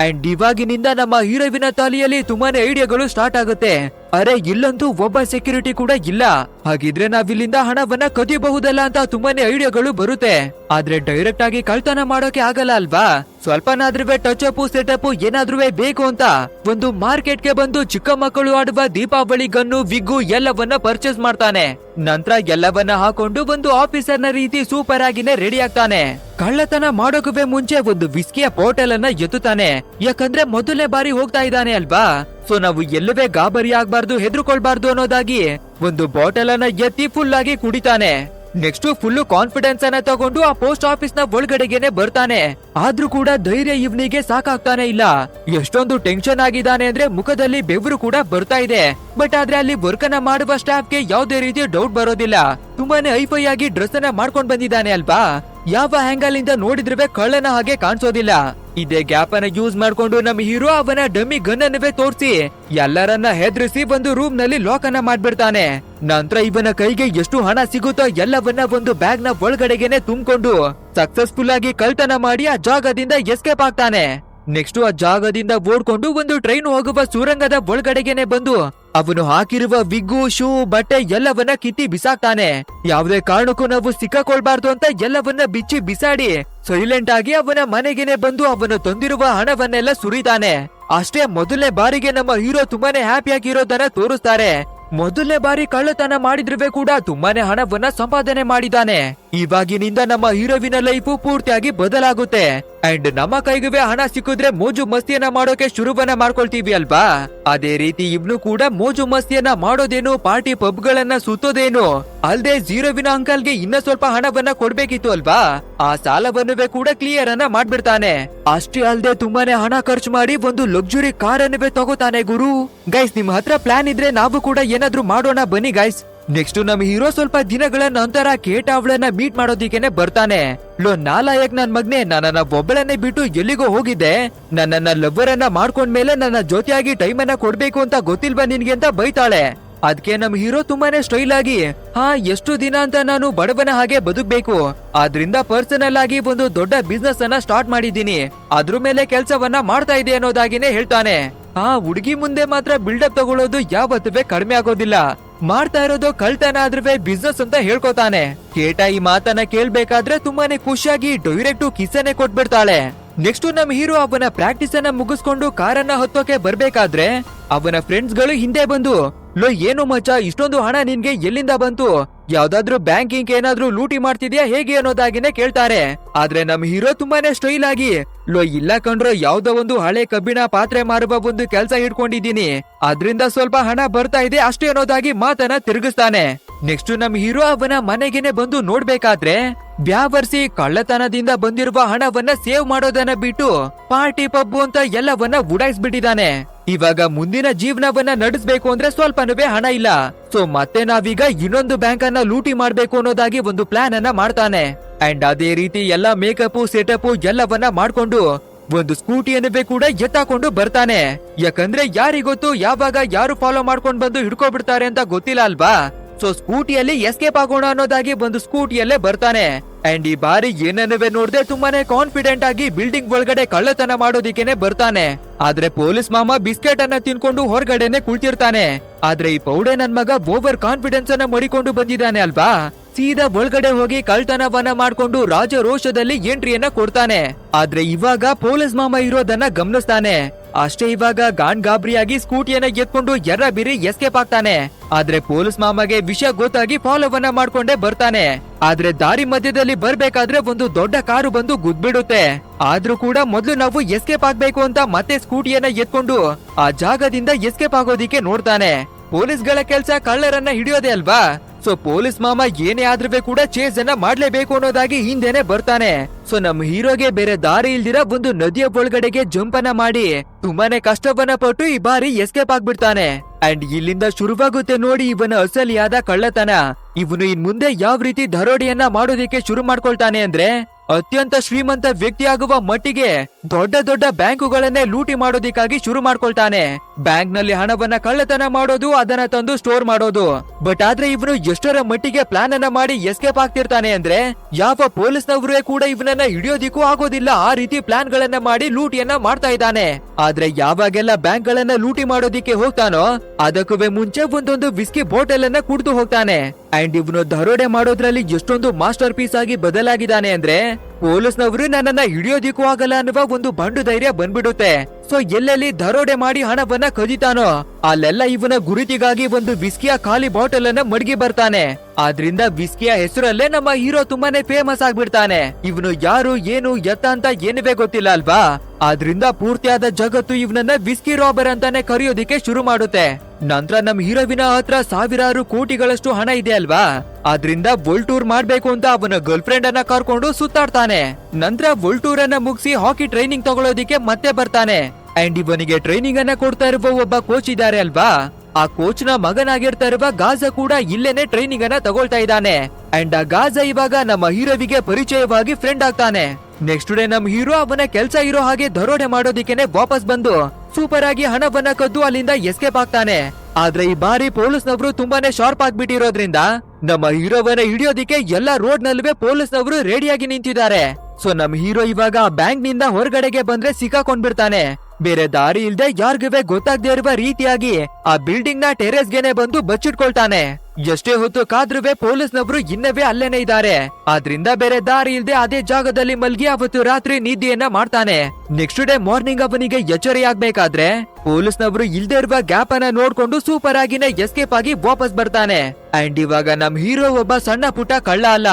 ಅಂಡ್ ಇವಾಗಿನಿಂದ ನಮ್ಮ ಹೀರೋವಿನ ತಾಲಿಯಲ್ಲಿ ತುಂಬಾನೇ ಐಡಿಯಾಗಳು ಸ್ಟಾರ್ಟ್ ಆಗುತ್ತೆ. ಅರೆ, ಇಲ್ಲಂತೂ ಒಬ್ಬ ಸೆಕ್ಯೂರಿಟಿ ಕೂಡ ಇಲ್ಲ. ಹಾಗಿದ್ರೆ ನಾವಿಲ್ಲಿಂದ ಹಣವನ್ನ ಕದಿಯಬಹುದಲ್ಲ ಅಂತ ತುಂಬಾನೇ ಐಡಿಯಾಗಳು ಬರುತ್ತೆ. ಆದ್ರೆ ಡೈರೆಕ್ಟ್ ಆಗಿ ಕಳ್ತನ ಮಾಡೋಕೆ ಆಗಲ್ಲ ಅಲ್ವಾ? ಸ್ವಲ್ಪನಾದ್ರೂ ಟಚ್ ಅಪ್ ಸೆಟಪ್ ಏನಾದ್ರೂ ಬೇಕು ಅಂತ. ಒಂದು ಮಾರ್ಕೆಟ್ಗೆ ಬಂದು ಚಿಕ್ಕ ಮಕ್ಕಳು ಆಡುವ ದೀಪಾವಳಿ ಗನ್ನು, ವಿಗ್ಗು ಎಲ್ಲವನ್ನ ಪರ್ಚೇಸ್ ಮಾಡ್ತಾನೆ. ನಂತರ ಎಲ್ಲವನ್ನ ಹಾಕೊಂಡು ಒಂದು ಆಫೀಸರ್ನ ರೀತಿ ಸೂಪರ್ ಆಗಿನೇ ರೆಡಿ ಆಗ್ತಾನೆ. ಕಳ್ಳತನ ಮಾಡೋಕವೇ ಮುಂಚೆ ಒಂದು ವಿಸ್ಕಿಯ ಬಾಟಲ್ ಅನ್ನ ಎತ್ತುತ್ತಾನೆ. ಯಾಕಂದ್ರೆ ಮೊದಲನೇ ಬಾರಿ ಹೋಗ್ತಾ ಇದ್ದಾನೆ ಅಲ್ವಾ? ಸೊ ನಾವು ಎಲ್ಲವೇ ಗಾಬರಿ ಆಗ್ಬಾರ್ದು, ಹೆದರ್ಕೊಳ್ಬಾರ್ದು ಅನ್ನೋದಾಗಿ ಒಂದು ಬಾಟಲ್ ಅನ್ನ ಎತ್ತಿ ಫುಲ್ ಆಗಿ ಕುಡಿತಾನೆ. ನೆಕ್ಸ್ಟ್ ಫುಲ್ ಕಾನ್ಫಿಡೆನ್ಸ್ ಅನ್ನ ತಗೊಂಡು ಆ ಪೋಸ್ಟ್ ಆಫೀಸ್ನ ಒಳಗಡೆಗೆನೆ ಬರ್ತಾನೆ. ಆದ್ರೂ ಕೂಡ ಧೈರ್ಯ ಇವನಿಗೆ ಸಾಕಾಗ್ತಾನೆ ಇಲ್ಲ. ಎಷ್ಟೊಂದು ಟೆನ್ಷನ್ ಆಗಿದ್ದಾನೆ ಅಂದ್ರೆ ಮುಖದಲ್ಲಿ ಬೆವರು ಕೂಡ ಬರ್ತಾ ಇದೆ. ಬಟ್ ಆದ್ರೆ ಅಲ್ಲಿ ವರ್ಕ್ ಅನ್ನ ಮಾಡುವ ಸ್ಟಾಫ್ಗೆ ಯಾವ್ದೇ ರೀತಿ ಡೌಟ್ ಬರೋದಿಲ್ಲ. ತುಂಬಾನೇ ಐಫೈ ಆಗಿ ಡ್ರೆಸ್ ಅನ್ನ ಮಾಡ್ಕೊಂಡ್ ಬಂದಿದ್ದಾನೆ ಅಲ್ವಾ? ಯಾವ ಆಂಗಲ್ ಇಂದ ನೋಡಿದ್ರೆ ಕಳ್ಳನ ಹಾಗೆ ಕಾಣಿಸೋದಿಲ್ಲ. ಇದೇ ಗ್ಯಾಪ್ ಅನ್ನ ಯೂಸ್ ಮಾಡ್ಕೊಂಡು ನಮ್ಮ ಹೀರೋ ಅವನ ಡಮ್ಮಿ ಗನ್ ಅನ್ನವೇ ತೋರಿಸಿ. ಎಲ್ಲರನ್ನ ಹೆದರಿಸಿ ಒಂದು ರೂಮ್ನಲ್ಲಿ ಲಾಕ್ ಅನ್ನ ಮಾಡ್ಬಿಡ್ತಾನೆ. ನಂತರ ಇವನ ಕೈಗೆ ಎಷ್ಟು ಹಣ ಸಿಗುತ್ತೋ ಎಲ್ಲವನ್ನ ಒಂದು ಬ್ಯಾಗ್ನ ಒಳಗಡೆಗೆನೆ ತುಂಬಿಕೊಂಡು ಸಕ್ಸಸ್ಫುಲ್ ಆಗಿ ಕಳ್ತನ ಮಾಡಿ ಆ ಜಾಗದಿಂದ ಎಸ್ಕೇಪ್ ಆಗ್ತಾನೆ. ನೆಕ್ಸ್ಟ್ ಆ ಜಾಗದಿಂದ ಓಡ್ಕೊಂಡು ಒಂದು ಟ್ರೈನ್ ಹೋಗುವ ಸುರಂಗದ ಒಳಗಡೆಗೆನೆ ಬಂದು, ಅವನು ಹಾಕಿರುವ ವಿಗ್ಗು, ಶೂ, ಬಟ್ಟೆ ಎಲ್ಲವನ್ನ ಕಿತ್ತಿ ಬಿಸಾಕ್ತಾನೆ. ಯಾವುದೇ ಕಾರಣಕ್ಕೂ ನಾವು ಸಿಕ್ಕಾಕೊಳ್ಬಾರ್ದು ಅಂತ ಎಲ್ಲವನ್ನ ಬಿಚ್ಚಿ ಬಿಸಾಡಿ ಸೈಲೆಂಟ್ ಆಗಿ ಅವನ ಮನೆಗೆನೆ ಬಂದು ಅವನು ತಂದಿರುವ ಹಣವನ್ನೆಲ್ಲ ಸುರಿತಾನೆ ಅಷ್ಟೇ ಮೊದಲನೇ ಬಾರಿಗೆ ನಮ್ಮ ಹೀರೋ ತುಂಬಾನೇ ಹ್ಯಾಪಿಯಾಗಿರೋದನ್ನ ತೋರಿಸ್ತಾರೆ. ಮೊದಲನೇ ಬಾರಿ ಕಳ್ಳತನ ಮಾಡಿದ್ರೆ ಕೂಡ ತುಂಬಾನೇ ಹಣವನ್ನ ಸಂಪಾದನೆ ಮಾಡಿದಾನೆ ಇವಾಗಿನಿಂದ ನಮ್ಮ ಹೀರೋವಿನ ಲೈಫು ಪೂರ್ತಿಯಾಗಿ ಬದಲಾಗುತ್ತೆ. ಅಂಡ್ ನಮ್ಮ ಕೈಗುವೆ ಹಣ ಸಿಕ್ಕಿದ್ರೆ ಮೋಜು ಮಸ್ತಿಯನ್ನ ಮಾಡೋಕೆ ಶುರುವನ್ನ ಮಾಡ್ಕೊಳ್ತೀವಿ ಅಲ್ವಾ? ಅದೇ ರೀತಿ ಇವ್ನು ಕೂಡ ಮೋಜು ಮಸ್ತಿಯನ್ನ ಮಾಡೋದೇನು, ಪಾರ್ಟಿ ಪಬ್ ಗಳನ್ನ ಸುತ್ತೋದೇನು? ಅಲ್ದೆ ಜೀರೋವಿನ ಅಂಕಲ್ಗೆ ಇನ್ನ ಸ್ವಲ್ಪ ಹಣವನ್ನ ಕೊಡ್ಬೇಕಿತ್ತು ಅಲ್ವಾ? ಆ ಸಾಲವನ್ನುವೆ ಕೂಡ ಕ್ಲಿಯರ್ ಅನ್ನ ಮಾಡ್ಬಿಡ್ತಾನೆ. ಅಷ್ಟೇ ಅಲ್ದೆ ತುಂಬಾನೇ ಹಣ ಖರ್ಚು ಮಾಡಿ ಒಂದು ಲಕ್ಸುರಿ ಕಾರ್ ಅನ್ನುವೆ ತಗೋತಾನೆ ಗುರು. ಗೈಸ್ ನಿಮ್ ಹತ್ರ ಪ್ಲಾನ್ ಇದ್ರೆ ನಾವು ಕೂಡ ಏನಾದ್ರೂ ಮಾಡೋಣ, ಬನ್ನಿ ಗೈಸ್ ನೆಕ್ಸ್ಟ್ ನಮ್ ಹೀರೋ ಸ್ವಲ್ಪ ದಿನಗಳ ನಂತರ ಕೇಟ ಅವಳನ್ನ ಮೀಟ್ ಮಾಡೋದಿಕ್ಕೆನೆ ಬರ್ತಾನೆ. ಲೋ, ನಾಲಾಯಕ್ ನನ್ ಮಗ್ನೆ, ನನ್ನನ್ನ ಒಬ್ಬಳನ್ನೇ ಬಿಟ್ಟು ಎಲ್ಲಿಗೋ ಹೋಗಿದ್ದೆ. ನನ್ನನ್ನ ಲವ್ವರನ್ನ ಅನ್ನ ಮಾಡ್ಕೊಂಡ್ಮೇಲೆ ನನ್ನ ಜೊತೆಯಾಗಿ ಟೈಮ್ ಅನ್ನ ಕೊಡ್ಬೇಕು ಅಂತ ಗೊತ್ತಿಲ್ವಾ ನಿನ್ಗೆ ಅಂತ ಬೈತಾಳೆ. ಅದಕ್ಕೆ ನಮ್ ಹೀರೋ ತುಂಬಾನೇ ಸ್ಟೈಲ್ ಆಗಿ, ಹಾ, ಎಷ್ಟು ದಿನ ಅಂತ ನಾನು ಬಡವನ ಹಾಗೆ ಬದುಕ್ಬೇಕು. ಆದ್ರಿಂದ ಪರ್ಸನಲ್ ಆಗಿ ಒಂದು ದೊಡ್ಡ ಬಿಸ್ನೆಸ್ ಅನ್ನ ಸ್ಟಾರ್ಟ್ ಮಾಡಿದ್ದೀನಿ. ಅದ್ರ ಮೇಲೆ ಕೆಲಸವನ್ನ ಮಾಡ್ತಾ ಇದೆ ಅನ್ನೋದಾಗಿನೇ ಹೇಳ್ತಾನೆ. ಆ ಹುಡುಗಿ ಮುಂದೆ ಮಾತ್ರ ಬಿಲ್ಡಪ್ ತಗೊಳ್ಳೋದು ಯಾವತ್ತೂ ಕಡಿಮೆ ಆಗೋದಿಲ್ಲ. ಮಾಡ್ತಾ ಇರೋದು ಕಳ್ತನ ಆದ್ರೂ ಬಿಸ್ನೆಸ್ ಅಂತ ಹೇಳ್ಕೊತಾನೆ. ಕೇಟ ಈ ಮಾತನ್ನ ಕೇಳ್ಬೇಕಾದ್ರೆ ತುಂಬಾನೇ ಖುಷಿಯಾಗಿ ಡೈರೆಕ್ಟ್ ಕಿಸನೆ ಕೊಟ್ಬಿಡ್ತಾಳೆ. ನೆಕ್ಸ್ಟ್ ನಮ್ ಹೀರೋ ಅವನ ಪ್ರಾಕ್ಟೀಸ್ ಅನ್ನ ಮುಗಿಸ್ಕೊಂಡು ಕಾರನ್ನ ಹತ್ತೋಕೆ ಬರ್ಬೇಕಾದ್ರೆ, ಅವನ ಫ್ರೆಂಡ್ಸ್ಗಳು ಹಿಂದೆ ಬಂದು ಲೋ, ಏನು ಮಚ್ಚ? ಇಷ್ಟೊಂದು ಹಣ ನಿನ್ಗೆ ಎಲ್ಲಿಂದ ಬಂತು? ಯಾವ್ದಾದ್ರು ಬ್ಯಾಂಕಿಂಗ್ ಏನಾದ್ರೂ ಲೂಟಿ ಮಾಡ್ತಿದ್ಯಾ ಹೇಗೆ ಅನ್ನೋದಾಗಿನೇ ಕೇಳ್ತಾರೆ. ಆದ್ರೆ ನಮ್ ಹೀರೋ ತುಂಬಾನೇ ಸ್ಟೈಲ್ ಆಗಿ. ಲೋ, ಇಲ್ಲ ಕಂಡ್ರೋ ಯಾವ್ದೋ ಒಂದು ಹಳೆ ಕಬ್ಬಿಣ ಪಾತ್ರೆ ಮಾರುವ ಒಂದು ಕೆಲ್ಸ ಹಿಡ್ಕೊಂಡಿದ್ದೀನಿ. ಅದ್ರಿಂದ ಸ್ವಲ್ಪ ಹಣ ಬರ್ತಾ ಇದೆ ಅಷ್ಟೇ ಅನ್ನೋದಾಗಿ ಮಾತನ್ನ ತಿರುಗಿಸ್ತಾನೆ. ನೆಕ್ಸ್ಟ್ ನಮ್ ಹೀರೋ ಅವನ ಮನೆಗೆನೆ ಬಂದು ನೋಡ್ಬೇಕಾದ್ರೆ ಬ್ಯಾವರ್ಸಿ ಕಳ್ಳತನದಿಂದ ಬಂದಿರುವ ಹಣವನ್ನ ಸೇವ್ ಮಾಡೋದನ್ನ ಬಿಟ್ಟು ಪಾರ್ಟಿ ಪಬ್ಬು ಅಂತ ಎಲ್ಲವನ್ನ ಉಡಾಯಿಸ್ಬಿಟ್ಟಿದ್ದಾನೆ ಇವಾಗ ಮುಂದಿನ ಜೀವನವನ್ನ ನಡೆಸಬೇಕು ಅಂದ್ರೆ ಸ್ವಲ್ಪನೂ ಹಣ ಇಲ್ಲ. ಸೊ ಮತ್ತೆ ನಾವೀಗ ಇನ್ನೊಂದು ಬ್ಯಾಂಕ್ ಅನ್ನ ಲೂಟಿ ಮಾಡ್ಬೇಕು ಅನ್ನೋದಾಗಿ ಒಂದು ಪ್ಲಾನ್ ಅನ್ನ ಮಾಡ್ತಾನೆ. ಅಂಡ್ ಅದೇ ರೀತಿ ಎಲ್ಲ ಮೇಕಪ್ ಸೆಟಪ್ ಎಲ್ಲವನ್ನ ಮಾಡ್ಕೊಂಡು ಒಂದು ಸ್ಕೂಟಿಯನ್ನುವೆ ಕೂಡ ಎತ್ತಾಕೊಂಡು ಬರ್ತಾನೆ. ಯಾಕಂದ್ರೆ ಯಾರಿಗೊತ್ತು ಯಾವಾಗ ಯಾರು ಫಾಲೋ ಮಾಡ್ಕೊಂಡು ಬಂದು ಹಿಡ್ಕೊಬಿಡ್ತಾರೆ ಅಂತ ಗೊತ್ತಿಲ್ಲ ಅಲ್ವಾ? ಸೊ ಸ್ಕೂಟಿಯಲ್ಲಿ ಎಸ್ಕೇಪ್ ಆಗೋಣ ಅನ್ನೋದಾಗಿ ಒಂದು ಸ್ಕೂಟಿಯಲ್ಲೇ ಬರ್ತಾನೆ. ಅಂಡ್ ಈ ಬಾರಿ ಏನನ್ನುವೆ ನೋಡದೆ ತುಂಬಾನೇ ಕಾನ್ಫಿಡೆಂಟ್ ಆಗಿ ಬಿಲ್ಡಿಂಗ್ ಒಳಗಡೆ ಕಳ್ಳತನ ಮಾಡೋದಿಕ್ಕೇನೆ ಬರ್ತಾನೆ. ಆದ್ರೆ ಪೊಲೀಸ್ ಮಾಮ ಬಿಸ್ಕೆಟ್ ಅನ್ನ ತಿನ್ಕೊಂಡು ಹೊರಗಡೆನೆ ಕುಳ್ತಿರ್ತಾನೆ. ಆದ್ರೆ ಈ ಪೌಡೆ ನನ್ ಮಗ ಓವರ್ ಕಾನ್ಫಿಡೆನ್ಸ್ ಅನ್ನ ಮಡಿಕೊಂಡು ಬಂದಿದ್ದಾನೆ ಅಲ್ವಾ? ಸೀದಾ ಒಳಗಡೆ ಹೋಗಿ ಕಳ್ತನವನ್ನ ಮಾಡ್ಕೊಂಡು ರಾಜ ರೋಷದಲ್ಲಿ ಎಂಟ್ರಿಯನ್ನ ಕೊಡ್ತಾನೆ. ಆದ್ರೆ ಇವಾಗ ಪೊಲೀಸ್ ಮಾಮ ಇರೋದನ್ನ ಗಮನಿಸ್ತಾನೆ. ಅಷ್ಟೇ ಇವಾಗ ಗಾನ್ ಗಾಬ್ರಿಯಾಗಿ ಸ್ಕೂಟಿಯನ್ನ ಎತ್ಕೊಂಡು ಎರ್ರ ಬಿರಿ ಎಸ್ಕೇಪ್ ಆಗ್ತಾನೆ. ಆದ್ರೆ ಪೊಲೀಸ್ ಮಾಮಗೆ ವಿಷಯ ಗೊತ್ತಾಗಿ ಫಾಲೋವನ್ನ ಮಾಡ್ಕೊಂಡೇ ಬರ್ತಾನೆ. ಆದ್ರೆ ದಾರಿ ಮಧ್ಯದಲ್ಲಿ ಬರ್ಬೇಕಾದ್ರೆ ಒಂದು ದೊಡ್ಡ ಕಾರು ಬಂದು ಗುದ್ಬಿಡುತ್ತೆ. ಆದ್ರೂ ಕೂಡ ಮೊದ್ಲು ನಾವು ಎಸ್ಕೇಪ್ ಆಗ್ಬೇಕು ಅಂತ ಮತ್ತೆ ಸ್ಕೂಟಿಯನ್ನ ಎತ್ಕೊಂಡು ಆ ಜಾಗದಿಂದ ಎಸ್ಕೇಪ್ ಆಗೋದಿಕ್ಕೆ ನೋಡ್ತಾನೆ. ಪೊಲೀಸ್ಗಳ ಕೆಲ್ಸ ಕಳ್ಳರನ್ನ ಹಿಡಿಯೋದೇ ಅಲ್ವಾ? ಸೊ ಪೊಲೀಸ್ ಮಾಮ ಏನೇ ಆದ್ರೂ ಕೂಡ ಚೇಸ್ ಅನ್ನ ಮಾಡ್ಲೇಬೇಕು ಅನ್ನೋದಾಗಿ ಹಿಂದೆನೆ ಬರ್ತಾನೆ. ಸೊ ನಮ್ ಹೀರೋಗೆ ಬೇರೆ ದಾರಿ ಇಲ್ದಿರ ಒಂದು ನದಿಯ ಒಳಗಡೆಗೆ ಜಂಪ್ ಅನ್ನ ಮಾಡಿ ತುಂಬಾನೇ ಕಷ್ಟವನ್ನ ಪಟ್ಟು ಈ ಬಾರಿ ಎಸ್ಕೇಪ್ ಆಗ್ಬಿಡ್ತಾನೆ. ಅಂಡ್ ಇಲ್ಲಿಂದ ಶುರುವಾಗುತ್ತೆ ನೋಡಿ ಇವನ ಅಸಲಿಯಾದ ಕಳ್ಳತನ. ಇವನು ಇನ್ ಮುಂದೆ ಯಾವ ರೀತಿ ದರೋಡೆಯನ್ನ ಮಾಡೋದಿಕ್ಕೆ ಶುರು ಮಾಡ್ಕೊಳ್ತಾನೆ ಅಂದ್ರೆ ಅತ್ಯಂತ ಶ್ರೀಮಂತ ವ್ಯಕ್ತಿಯಾಗುವ ಮಟ್ಟಿಗೆ ದೊಡ್ಡ ದೊಡ್ಡ ಬ್ಯಾಂಕುಗಳನ್ನೇ ಲೂಟಿ ಮಾಡೋದಿಕ್ಕಾಗಿ ಶುರು ಮಾಡ್ಕೊಳ್ತಾನೆ. ಬ್ಯಾಂಕ್ನಲ್ಲಿ ಹಣವನ್ನ ಕಳ್ಳತನ ಮಾಡೋದು, ಅದನ್ನ ತಂದು ಸ್ಟೋರ್ ಮಾಡೋದು. ಬಟ್ ಆದ್ರೆ ಇವನು ಎಷ್ಟರ ಮಟ್ಟಿಗೆ ಪ್ಲಾನ್ ಅನ್ನ ಮಾಡಿ ಎಸ್ಕೇಪ್ ಆಗ್ತಿರ್ತಾನೆ ಅಂದ್ರೆ ಯಾವ ಪೊಲೀಸ್ನವರೇ ಕೂಡ ಇವನನ್ನ ಹಿಡಿಯೋದಿಕ್ಕೂ ಆಗೋದಿಲ್ಲ. ಆ ರೀತಿ ಪ್ಲಾನ್ ಗಳನ್ನ ಮಾಡಿ ಲೂಟಿಯನ್ನ ಮಾಡ್ತಾ ಇದ್ದಾನೆ. ಆದ್ರೆ ಯಾವಾಗೆಲ್ಲ ಬ್ಯಾಂಕ್ ಗಳನ್ನ ಲೂಟಿ ಮಾಡೋದಿಕ್ಕೆ ಹೋಗ್ತಾನೋ ಅದಕ್ಕೂ ಮುಂಚೆ ಒಂದೊಂದು ವಿಸ್ಕಿ ಬಾಟಲ್ ಅನ್ನ ಕುಡಿದು ಹೋಗ್ತಾನೆ. ಅಂಡ್ ಇವನು ದರೋಡೆ ಮಾಡೋದ್ರಲ್ಲಿ ಎಷ್ಟೊಂದು ಮಾಸ್ಟರ್ ಪೀಸ್ ಆಗಿ ಬದಲಾಗಿದ್ದಾನೆ ಅಂದ್ರೆ ಪೊಲೀಸ್ನವರು ನನ್ನನ್ನ ಹಿಡಿಯೋದಿಕ್ಕೂ ಆಗಲ್ಲ ಅನ್ನುವ ಒಂದು ಬಂಡು ಧೈರ್ಯ ಬಂದ್ಬಿಡುತ್ತೆ. ಸೊ ಎಲ್ಲೆಲ್ಲಿ ದರೋಡೆ ಮಾಡಿ ಹಣವನ್ನ ಕದಿತಾನೋ, ಅಲ್ಲೆಲ್ಲ ಇವನ ಗುರುತಿಗಾಗಿ ಒಂದು ವಿಸ್ಕಿಯ ಖಾಲಿ ಬಾಟಲ್ ಅನ್ನ ಮಡಗಿ ಬರ್ತಾನೆ. ಆದ್ರಿಂದ ವಿಸ್ಕಿಯ ಹೆಸರಲ್ಲೇ ನಮ್ಮ ಹೀರೋ ತುಂಬಾನೇ ಫೇಮಸ್ ಆಗ್ಬಿಡ್ತಾನೆ. ಇವನು ಯಾರು, ಏನು, ಎತ್ತ ಅಂತ ಏನುವೇ ಗೊತ್ತಿಲ್ಲ ಅಲ್ವಾ? ಆದ್ರಿಂದ ಪೂರ್ತಿಯಾದ ಜಗತ್ತು ಇವನನ್ನ ವಿಸ್ಕಿ ರಾಬರ್ ಅಂತಾನೆ ಕರೆಯೋದಿಕ್ಕೆ ಶುರು ಮಾಡುತ್ತೆ. ನಂತರ ನಮ್ ಹೀರೋವಿನ ಹತ್ರ ಸಾವಿರಾರು ಕೋಟಿಗಳಷ್ಟು ಹಣ ಇದೆ ಅಲ್ವಾ? ಆದ್ರಿಂದ ವೋಲ್ಟೂರ್ ಟೂರ್ ಮಾಡ್ಬೇಕು ಅಂತ ಅವನ ಗರ್ಲ್ ಫ್ರೆಂಡ್ ಅನ್ನ ಕರ್ಕೊಂಡು ಸುತ್ತಾಡ್ತಾನೆ. ನಂತರ ವೋಲ್ಟೂರ್ ಟೂರ್ ಅನ್ನ ಮುಗಿಸಿ ಹಾಕಿ ಟ್ರೈನಿಂಗ್ ತಗೊಳ್ಳೋದಿಕ್ಕೆ ಮತ್ತೆ ಬರ್ತಾನೆ. ಅಂಡ್ ಇವನಿಗೆ ಟ್ರೈನಿಂಗ್ ಅನ್ನ ಕೊಡ್ತಾ ಇರುವ ಒಬ್ಬ ಕೋಚ್ ಇದ್ದಾರೆ ಅಲ್ವಾ? ಆ ಕೋಚ್ನ ಮಗನಾಗಿರ್ತಾ ಇರುವ ಗಾಜ ಕೂಡ ಇಲ್ಲೇನೆ ಟ್ರೈನಿಂಗ್ ಅನ್ನ ತಗೊಳ್ತಾ ಇದ್ದಾನೆ. ಅಂಡ್ ಆ ಗಾಜಾ ಇವಾಗ ನಮ್ಮ ಹೀರೋವಿಗೆ ಪರಿಚಯವಾಗಿ ಫ್ರೆಂಡ್ ಆಗ್ತಾನೆ. ನೆಕ್ಸ್ಟ್ ಡೇ ನಮ್ ಹೀರೋ ಅವನ ಕೆಲ್ಸ ಇರೋ ಹಾಗೆ ದರೋಡೆ ಮಾಡೋದಿಕ್ಕೆ ವಾಪಸ್ ಬಂದು ಸೂಪರ್ ಆಗಿ ಹಣವನ್ನ ಕದ್ದು ಅಲ್ಲಿಂದ ಎಸ್ಕೇಪ್ ಆಗ್ತಾನೆ. ಆದ್ರೆ ಈ ಬಾರಿ ಪೊಲೀಸ್ ನವರು ತುಂಬಾನೇ ಶಾರ್ಪ್ ಆಗ್ಬಿಟ್ಟಿರೋದ್ರಿಂದ ನಮ್ಮ ಹೀರೋವನ್ನ ಹಿಡಿಯೋದಿಕ್ಕೆ ಎಲ್ಲಾ ರೋಡ್ ಪೊಲೀಸ್ ನವರು ರೆಡಿಯಾಗಿ ನಿಂತಿದ್ದಾರೆ. ಸೊ ನಮ್ ಹೀರೋ ಇವಾಗ ಬ್ಯಾಂಕ್ನಿಂದ ಹೊರಗಡೆಗೆ ಬಂದ್ರೆ ಸಿಕ್ಕಾಕೊಂಡ್ಬಿಡ್ತಾನೆ. ಬೇರೆ ದಾರಿ ಇಲ್ದೆ ಯಾರ್ಗುವೆ ಗೊತ್ತಾಗದೆ ಇರುವ ರೀತಿಯಾಗಿ ಆ ಬಿಲ್ಡಿಂಗ್ನ ಟೆರೇಸ್ ಗೆನೆ ಬಂದು ಬಚ್ಚಿಟ್ಕೊಳ್ತಾನೆ. ಎಷ್ಟೇ ಹೊತ್ತು ಕಾದ್ರುವೆ ಪೊಲೀಸ್ನವರು ಇನ್ನವೇ ಅಲ್ಲೇನೆ ಇದ್ದಾರೆ. ಆದ್ರಿಂದ ಬೇರೆ ದಾರಿ ಇಲ್ದೆ ಅದೇ ಜಾಗದಲ್ಲಿ ಮಲ್ಗಿ ಅವತ್ತು ರಾತ್ರಿ ನಿದ್ದೆಯನ್ನ ಮಾಡ್ತಾನೆ. ನೆಕ್ಸ್ಟ್ ಡೇ ಮಾರ್ನಿಂಗ್ ಅವನಿಗೆ ಎಚ್ಚರಿಯಾಗ್ಬೇಕಾದ್ರೆ ಪೊಲೀಸ್ನವರು ಇಲ್ದೇ ಇರುವ ಗ್ಯಾಪ್ ಅನ್ನ ನೋಡ್ಕೊಂಡು ಸೂಪರ್ ಆಗಿನ ಎಸ್ಕೇಪ್ ಆಗಿ ವಾಪಸ್ ಬರ್ತಾನೆ. ಅಂಡ್ ಇವಾಗ ನಮ್ ಹೀರೋ ಒಬ್ಬ ಸಣ್ಣ ಪುಟ್ಟ ಕಳ್ಳ ಅಲ್ಲ.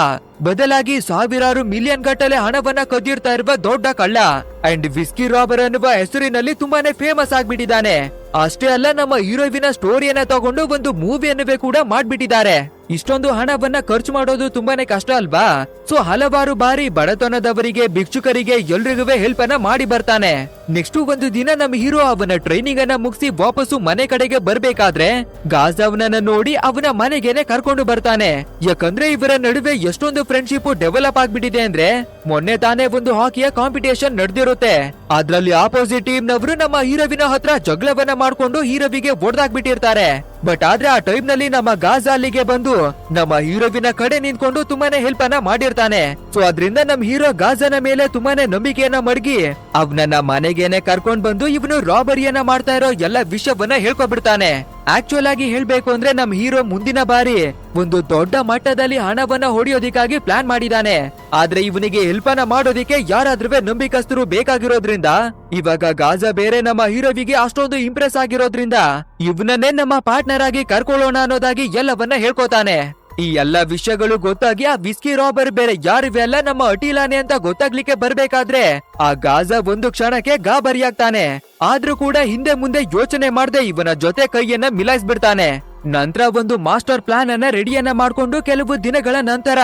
ಬದಲಾಗಿ ಸಾವಿರಾರು ಮಿಲಿಯನ್ ಗಟ್ಟಲೆ ಹಣವನ್ನ ಕದ್ದಿರ್ತಾ ಇರುವ ದೊಡ್ಡ ಕಳ್ಳ. ಅಂಡ್ ವಿಸ್ಕಿ ರಾಬರ್ ಅನ್ನುವ ಹೆಸರಿನಲ್ಲಿ ತುಂಬಾನೇ ಫೇಮಸ್ ಆಗ್ಬಿಟ್ಟಿದ್ದಾನೆ. ಅಷ್ಟೇ ಅಲ್ಲ ನಮ್ಮ ಹೀರೋವಿನ ಸ್ಟೋರಿಯನ್ನ ತಗೊಂಡು ಒಂದು ಮೂವಿಯನ್ನು ಕೂಡ ಮಾಡ್ಬಿಟ್ಟಿದ್ದಾರೆ. ಇಷ್ಟೊಂದು ಹಣವನ್ನ ಖರ್ಚು ಮಾಡೋದು ತುಂಬಾನೇ ಕಷ್ಟ ಅಲ್ವಾ? ಸೊ ಹಲವಾರು ಬಾರಿ ಬಡತನದವರಿಗೆ, ಭಿಕ್ಷುಕರಿಗೆ ಎಲ್ರಿಗೂ ಹೆಲ್ಪ್ ಅನ್ನ ಮಾಡಿ ಬರ್ತಾನೆ. ನೆಕ್ಸ್ಟ್ ಒಂದು ದಿನ ನಮ್ಮ ಹೀರೋ ಅವನ ಟ್ರೈನಿಂಗ್ ಅನ್ನ ಮುಗಿಸಿ ವಾಪಸ್ ಮನೆ ಕಡೆಗೆ ಬರ್ಬೇಕಾದ್ರೆ ಗಾಜ್ ಅವನನ್ನ ನೋಡಿ ಅವನ ಮನೆಗೆನೆ ಕರ್ಕೊಂಡು ಬರ್ತಾನೆ. ಯಾಕಂದ್ರೆ ಇವರ ನಡುವೆ ಎಷ್ಟೊಂದು ಫ್ರೆಂಡ್ಶಿಪ್ ಡೆವಲಪ್ ಆಗ್ಬಿಟ್ಟಿದೆ ಅಂದ್ರೆ, ಮೊನ್ನೆ ತಾನೇ ಒಂದು ಹಾಕಿಯ ಕಾಂಪಿಟೇಷನ್ ನಡೆದಿರುತ್ತೆ. ಅದ್ರಲ್ಲಿ ಆಪೋಸಿಟ್ ಟೀಮ್ ನವರು ನಮ್ಮ ಹೀರೋವಿನ ಹತ್ರ ಜಗಳವನ್ನ ಮಾಡ್ಕೊಂಡು ಹೀರೋವಿಗೆ ಹೊಡೆದಾಕ್ಬಿಟ್ಟಿರ್ತಾರೆ ಬಟ್ ಆದ್ರೆ ಆ ಟೈಮ್ನಲ್ಲಿ ನಮ್ಮ ಗಾಜ ಅಲ್ಲಿಗೆ ಬಂದು ನಮ್ಮ ಹೀರೋವಿನ ಕಡೆ ನಿಂತ್ಕೊಂಡು ತುಂಬಾನೇ ಹೆಲ್ಪ್ ಅನ್ನ ಮಾಡಿರ್ತಾನೆ. ಸೊ ಅದ್ರಿಂದ ನಮ್ ಹೀರೋ ಗಾಜನ ಮೇಲೆ ತುಂಬಾನೇ ನಂಬಿಕೆಯನ್ನ ಮಡಗಿ ಅವನನ್ನ ಮನೆಗೇನೆ ಕರ್ಕೊಂಡ್ ಬಂದು ಇವನು ರಾಬರಿಯನ್ನ ಮಾಡ್ತಾ ಇರೋ ಎಲ್ಲ ವಿಷಯವನ್ನ ಹೇಳ್ಕೊಬಿಡ್ತಾನೆ. ಆಕ್ಚುಲ್ ಆಗಿ ಹೇಳ್ಬೇಕು ಅಂದ್ರೆ ನಮ್ ಹೀರೋ ಮುಂದಿನ ಬಾರಿ ಒಂದು ದೊಡ್ಡ ಮಟ್ಟದಲ್ಲಿ ಹಣವನ್ನ ಹೊಡೆಯೋದಿಕ್ಕಾಗಿ ಪ್ಲಾನ್ ಮಾಡಿದಾನೆ. ಆದ್ರೆ ಇವನಿಗೆ ಹೆಲ್ಪ್ ಮಾಡೋದಿಕ್ಕೆ ಯಾರಾದ್ರೂ ನಂಬಿಕಸ್ತರು ಬೇಕಾಗಿರೋದ್ರಿಂದ, ಇವಾಗ ಗಾಜಾ ಬೇರೆ ನಮ್ಮ ಹೀರೋವಿಗೆ ಅಷ್ಟೊಂದು ಇಂಪ್ರೆಸ್ ಆಗಿರೋದ್ರಿಂದ, ಇವನನ್ನೇ ನಮ್ಮ ಪಾರ್ಟ್ನರ್ ಆಗಿ ಕರ್ಕೊಳ್ಳೋಣ ಅನ್ನೋದಾಗಿ ಎಲ್ಲವನ್ನ ಹೇಳ್ಕೊತಾನೆ. ಈ ಎಲ್ಲ ವಿಷಯಗಳು ಗೊತ್ತಾಗಿ ಆ ವಿಸ್ಕಿ ರಾಬರ್ ಬೇರೆ ಯಾರಿವೆಲ್ಲ ನಮ್ಮ ಅಟೀಲಾನೆ ಅಂತ ಗೊತ್ತಾಗ್ಲಿಕ್ಕೆ ಬರ್ಬೇಕಾದ್ರೆ, ಆ ಗಾಜಾ ಒಂದು ಕ್ಷಣಕ್ಕೆ ಗಾಬರಿಯಾಗ್ತಾನೆ. ಆದ್ರೂ ಕೂಡ ಹಿಂದೆ ಮುಂದೆ ಯೋಚನೆ ಮಾಡದೆ ಇವನ ಜೊತೆ ಕೈಯನ್ನ ಮಿಲಾಯಿಸ್ಬಿಡ್ತಾನೆ. ನಂತರ ಒಂದು ಮಾಸ್ಟರ್ ಪ್ಲಾನ್ ಅನ್ನ ರೆಡಿಯನ್ನ ಮಾಡ್ಕೊಂಡು ಕೆಲವು ದಿನಗಳ ನಂತರ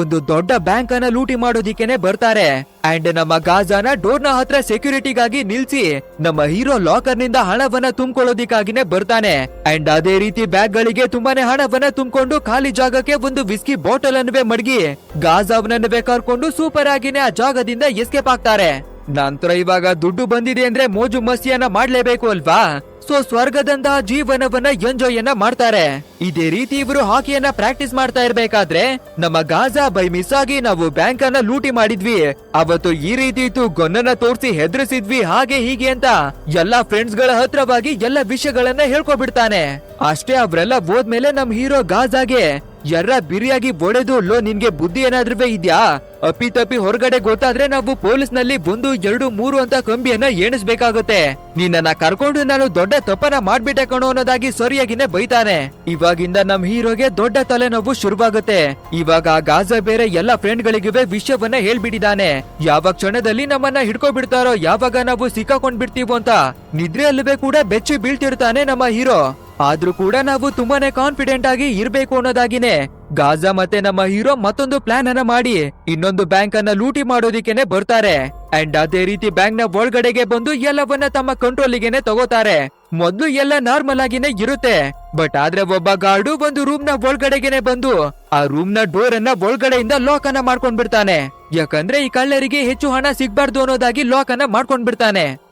ಒಂದು ದೊಡ್ಡ ಬ್ಯಾಂಕ್ ಅನ್ನ ಲೂಟಿ ಮಾಡೋದಿಕ್ಕೆನೇ ಬರ್ತಾರೆ. ಅಂಡ್ ನಮ್ಮ ಗಾಜಾನ ಡೋರ್ನ ಹತ್ರ ಸೆಕ್ಯೂರಿಟಿಗಾಗಿ ನಿಲ್ಸಿ ನಮ್ಮ ಹೀರೋ ಲಾಕರ್ನಿಂದ ಹಣವನ್ನ ತುಂಬಿಕೊಳ್ಳೋದಿಕ್ಕಾಗಿನೇ ಬರ್ತಾನೆ. ಅಂಡ್ ಅದೇ ರೀತಿ ಬ್ಯಾಗ್ ಗಳಿಗೆ ತುಂಬಾನೇ ಹಣವನ್ನ ತುಂಬಿಕೊಂಡು ಖಾಲಿ ಜಾಗಕ್ಕೆ ಒಂದು ವಿಸ್ಕಿ ಬಾಟಲ್ ಅನ್ನುವೆ ಮಡಗಿ ಗಾಜಾವನನ್ನುವೆ ಕರ್ಕೊಂಡು ಸೂಪರ್ ಆಗಿನೇ ಆ ಜಾಗದಿಂದ ಎಸ್ಕೇಪ್ ಆಗ್ತಾರೆ. ನಂತರ ಇವಾಗ ದುಡ್ಡು ಬಂದಿದೆ ಅಂದ್ರೆ ಮೋಜು ಮಸ್ತಿಯನ್ನ ಮಾಡ್ಲೇಬೇಕು ಅಲ್ವಾ? ಸೊ ಸ್ವರ್ಗದಂತಹ ಜೀವನವನ್ನ ಎಂಜಾಯ್ ಅನ್ನ ಮಾಡ್ತಾರೆ. ಇದೇ ರೀತಿ ಇವರು ಹಾಕಿಯನ್ನ ಪ್ರಾಕ್ಟೀಸ್ ಮಾಡ್ತಾ ಇರ್ಬೇಕಾದ್ರೆ, ನಮ್ಮ ಗಾಜಾ ಬೈ ಮಿಸ್ ಆಗಿ ನಾವು ಬ್ಯಾಂಕ್ ಅನ್ನ ಲೂಟಿ ಮಾಡಿದ್ವಿ. ಅವತ್ತು ಈ ರೀತಿ ಇತ್ತು ಗೊನ್ನನ್ನ ತೋರಿಸಿ ಹೆದರಿಸಿದ್ವಿ, ಹಾಗೆ ಹೀಗೆ ಅಂತ. ಎಲ್ಲಾ ಫ್ರೆಂಡ್ಸ್ಗಳ ಹತ್ರವಾಗಿ ಎಲ್ಲ ವಿಷಯಗಳನ್ನ ಹೇಳ್ಕೊಬಿಡ್ತಾನೆ. ಅಷ್ಟೇ ಅವ್ರೆಲ್ಲ ಹೋದ್ಮೇಲೆ ನಮ್ ಹೀರೋ ಗಾಜಾಗೆ ಎರ್ರ ಬಿರಿಯಾಗಿ ಬೊಡೆದು ಲೋ ನಿನ್ಗೆ ಬುದ್ಧಿ ಏನಾದ್ರೂ ಇದ್ಯಾ? ಅಪ್ಪಿ ತಪ್ಪಿ ಹೊರಗಡೆ ಗೊತ್ತಾದ್ರೆ ನಾವು ಪೊಲೀಸ್ನಲ್ಲಿ ಒಂದು ಎರಡು ಮೂರು ಅಂತ ಕಂಬಿಯನ್ನ ಎಣಿಸ್ಬೇಕಾಗುತ್ತೆ. ನಿನ್ನನ್ನ ಕರ್ಕೊಂಡು ನಾನು ದೊಡ್ಡ ತಪ್ಪನ ಮಾಡ್ಬಿಟ್ಟೆ ಕಣೋ ಅನ್ನೋದಾಗಿ ಸರಿಯಾಗಿನೇ ಬೈತಾನೆ. ಇವಾಗಿಂದ ನಮ್ ಹೀರೋಗೆ ದೊಡ್ಡ ತಲೆನೋವು ಶುರುವಾಗುತ್ತೆ. ಇವಾಗ ಗಾಜಾ ಬೇರೆ ಎಲ್ಲ ಫ್ರೆಂಡ್ ಗಳಿಗೂ ವಿಷಯವನ್ನ ಹೇಳ್ಬಿಟ್ಟಿದ್ದಾನೆ ಯಾವ ಕ್ಷಣದಲ್ಲಿ ನಮ್ಮನ್ನ ಹಿಡ್ಕೊಬಿಡ್ತಾರೋ ಯಾವಾಗ ನಾವು ಸಿಕ್ಕಾಕೊಂಡ್ಬಿಡ್ತೀವೋ ಅಂತ. ನಿದ್ರೆಯಲ್ಲೂ ಕೂಡ ಬೆಚ್ಚಿ ಬೀಳ್ತಿರ್ತಾನೆ ನಮ್ಮ ಹೀರೋ. ಆದ್ರೂ ಕೂಡ ನಾವು ತುಂಬಾನೇ ಕಾನ್ಫಿಡೆಂಟ್ ಆಗಿ ಇರ್ಬೇಕು ಅನ್ನೋದಾಗಿನೇ. ಗಾಜಾ ಮತ್ತೆ ನಮ್ಮ ಹೀರೋ ಮತ್ತೊಂದು ಪ್ಲಾನ್ ಅನ್ನ ಮಾಡಿ. ಇನ್ನೊಂದು ಬ್ಯಾಂಕ್ ಅನ್ನ ಲೂಟಿ ಮಾಡೋದಿಕ್ಕೆನೇ ಬರ್ತಾರೆ. ಅಂಡ್ ಅದೇ ರೀತಿ ಬ್ಯಾಂಕ್ನ ಒಳಗಡೆಗೆ ಬಂದು ಎಲ್ಲವನ್ನ ತಮ್ಮ ಕಂಟ್ರೋಲಿಗೆನೆ ತಗೋತಾರೆ. ಮೊದ್ಲು ಎಲ್ಲ ನಾರ್ಮಲ್ ಆಗಿನೇ ಇರುತ್ತೆ. ಬಟ್ ಆದ್ರೆ ಒಬ್ಬ ಗಾರ್ಡು ಒಂದು ರೂಮ್ನ ಒಳಗಡೆಗೆನೆ ಬಂದು, ಆ ರೂಮ್ನ ಡೋರ್ ಅನ್ನ ಒಳಗಡೆಯಿಂದ ಲಾಕ್ ಅನ್ನ ಮಾಡ್ಕೊಂಡ್ ಯಾಕಂದ್ರೆ ಈ ಕಳ್ಳರಿಗೆ ಹೆಚ್ಚು ಹಣ ಸಿಗ್ಬಾರ್ದು ಅನ್ನೋದಾಗಿ ಲಾಕ್ ಅನ್ನ ಮಾಡ್ಕೊಂಡ್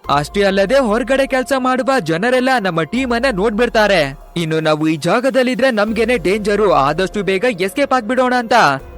ಅಷ್ಟೇ ಅಲ್ಲದೆ ಹೊರಗಡೆ ಕೆಲಸ ಮಾಡುವ ಜನರೆಲ್ಲ ನಮ್ಮ ಟೀಮ್ ಅನ್ನ ನೋಡ್ಬಿಡ್ತಾರೆ. ಇನ್ನು ನಾವು ಈ ಜಾಗದಲ್ಲಿದ್ರೆ ನಮ್ಗೆನೆ ಡೇಂಜರು. ಆದಷ್ಟು ಬೇಗ ಎಸ್ಕೇಪ್ ಆಗ್ಬಿಡೋಣ ಅಂತ.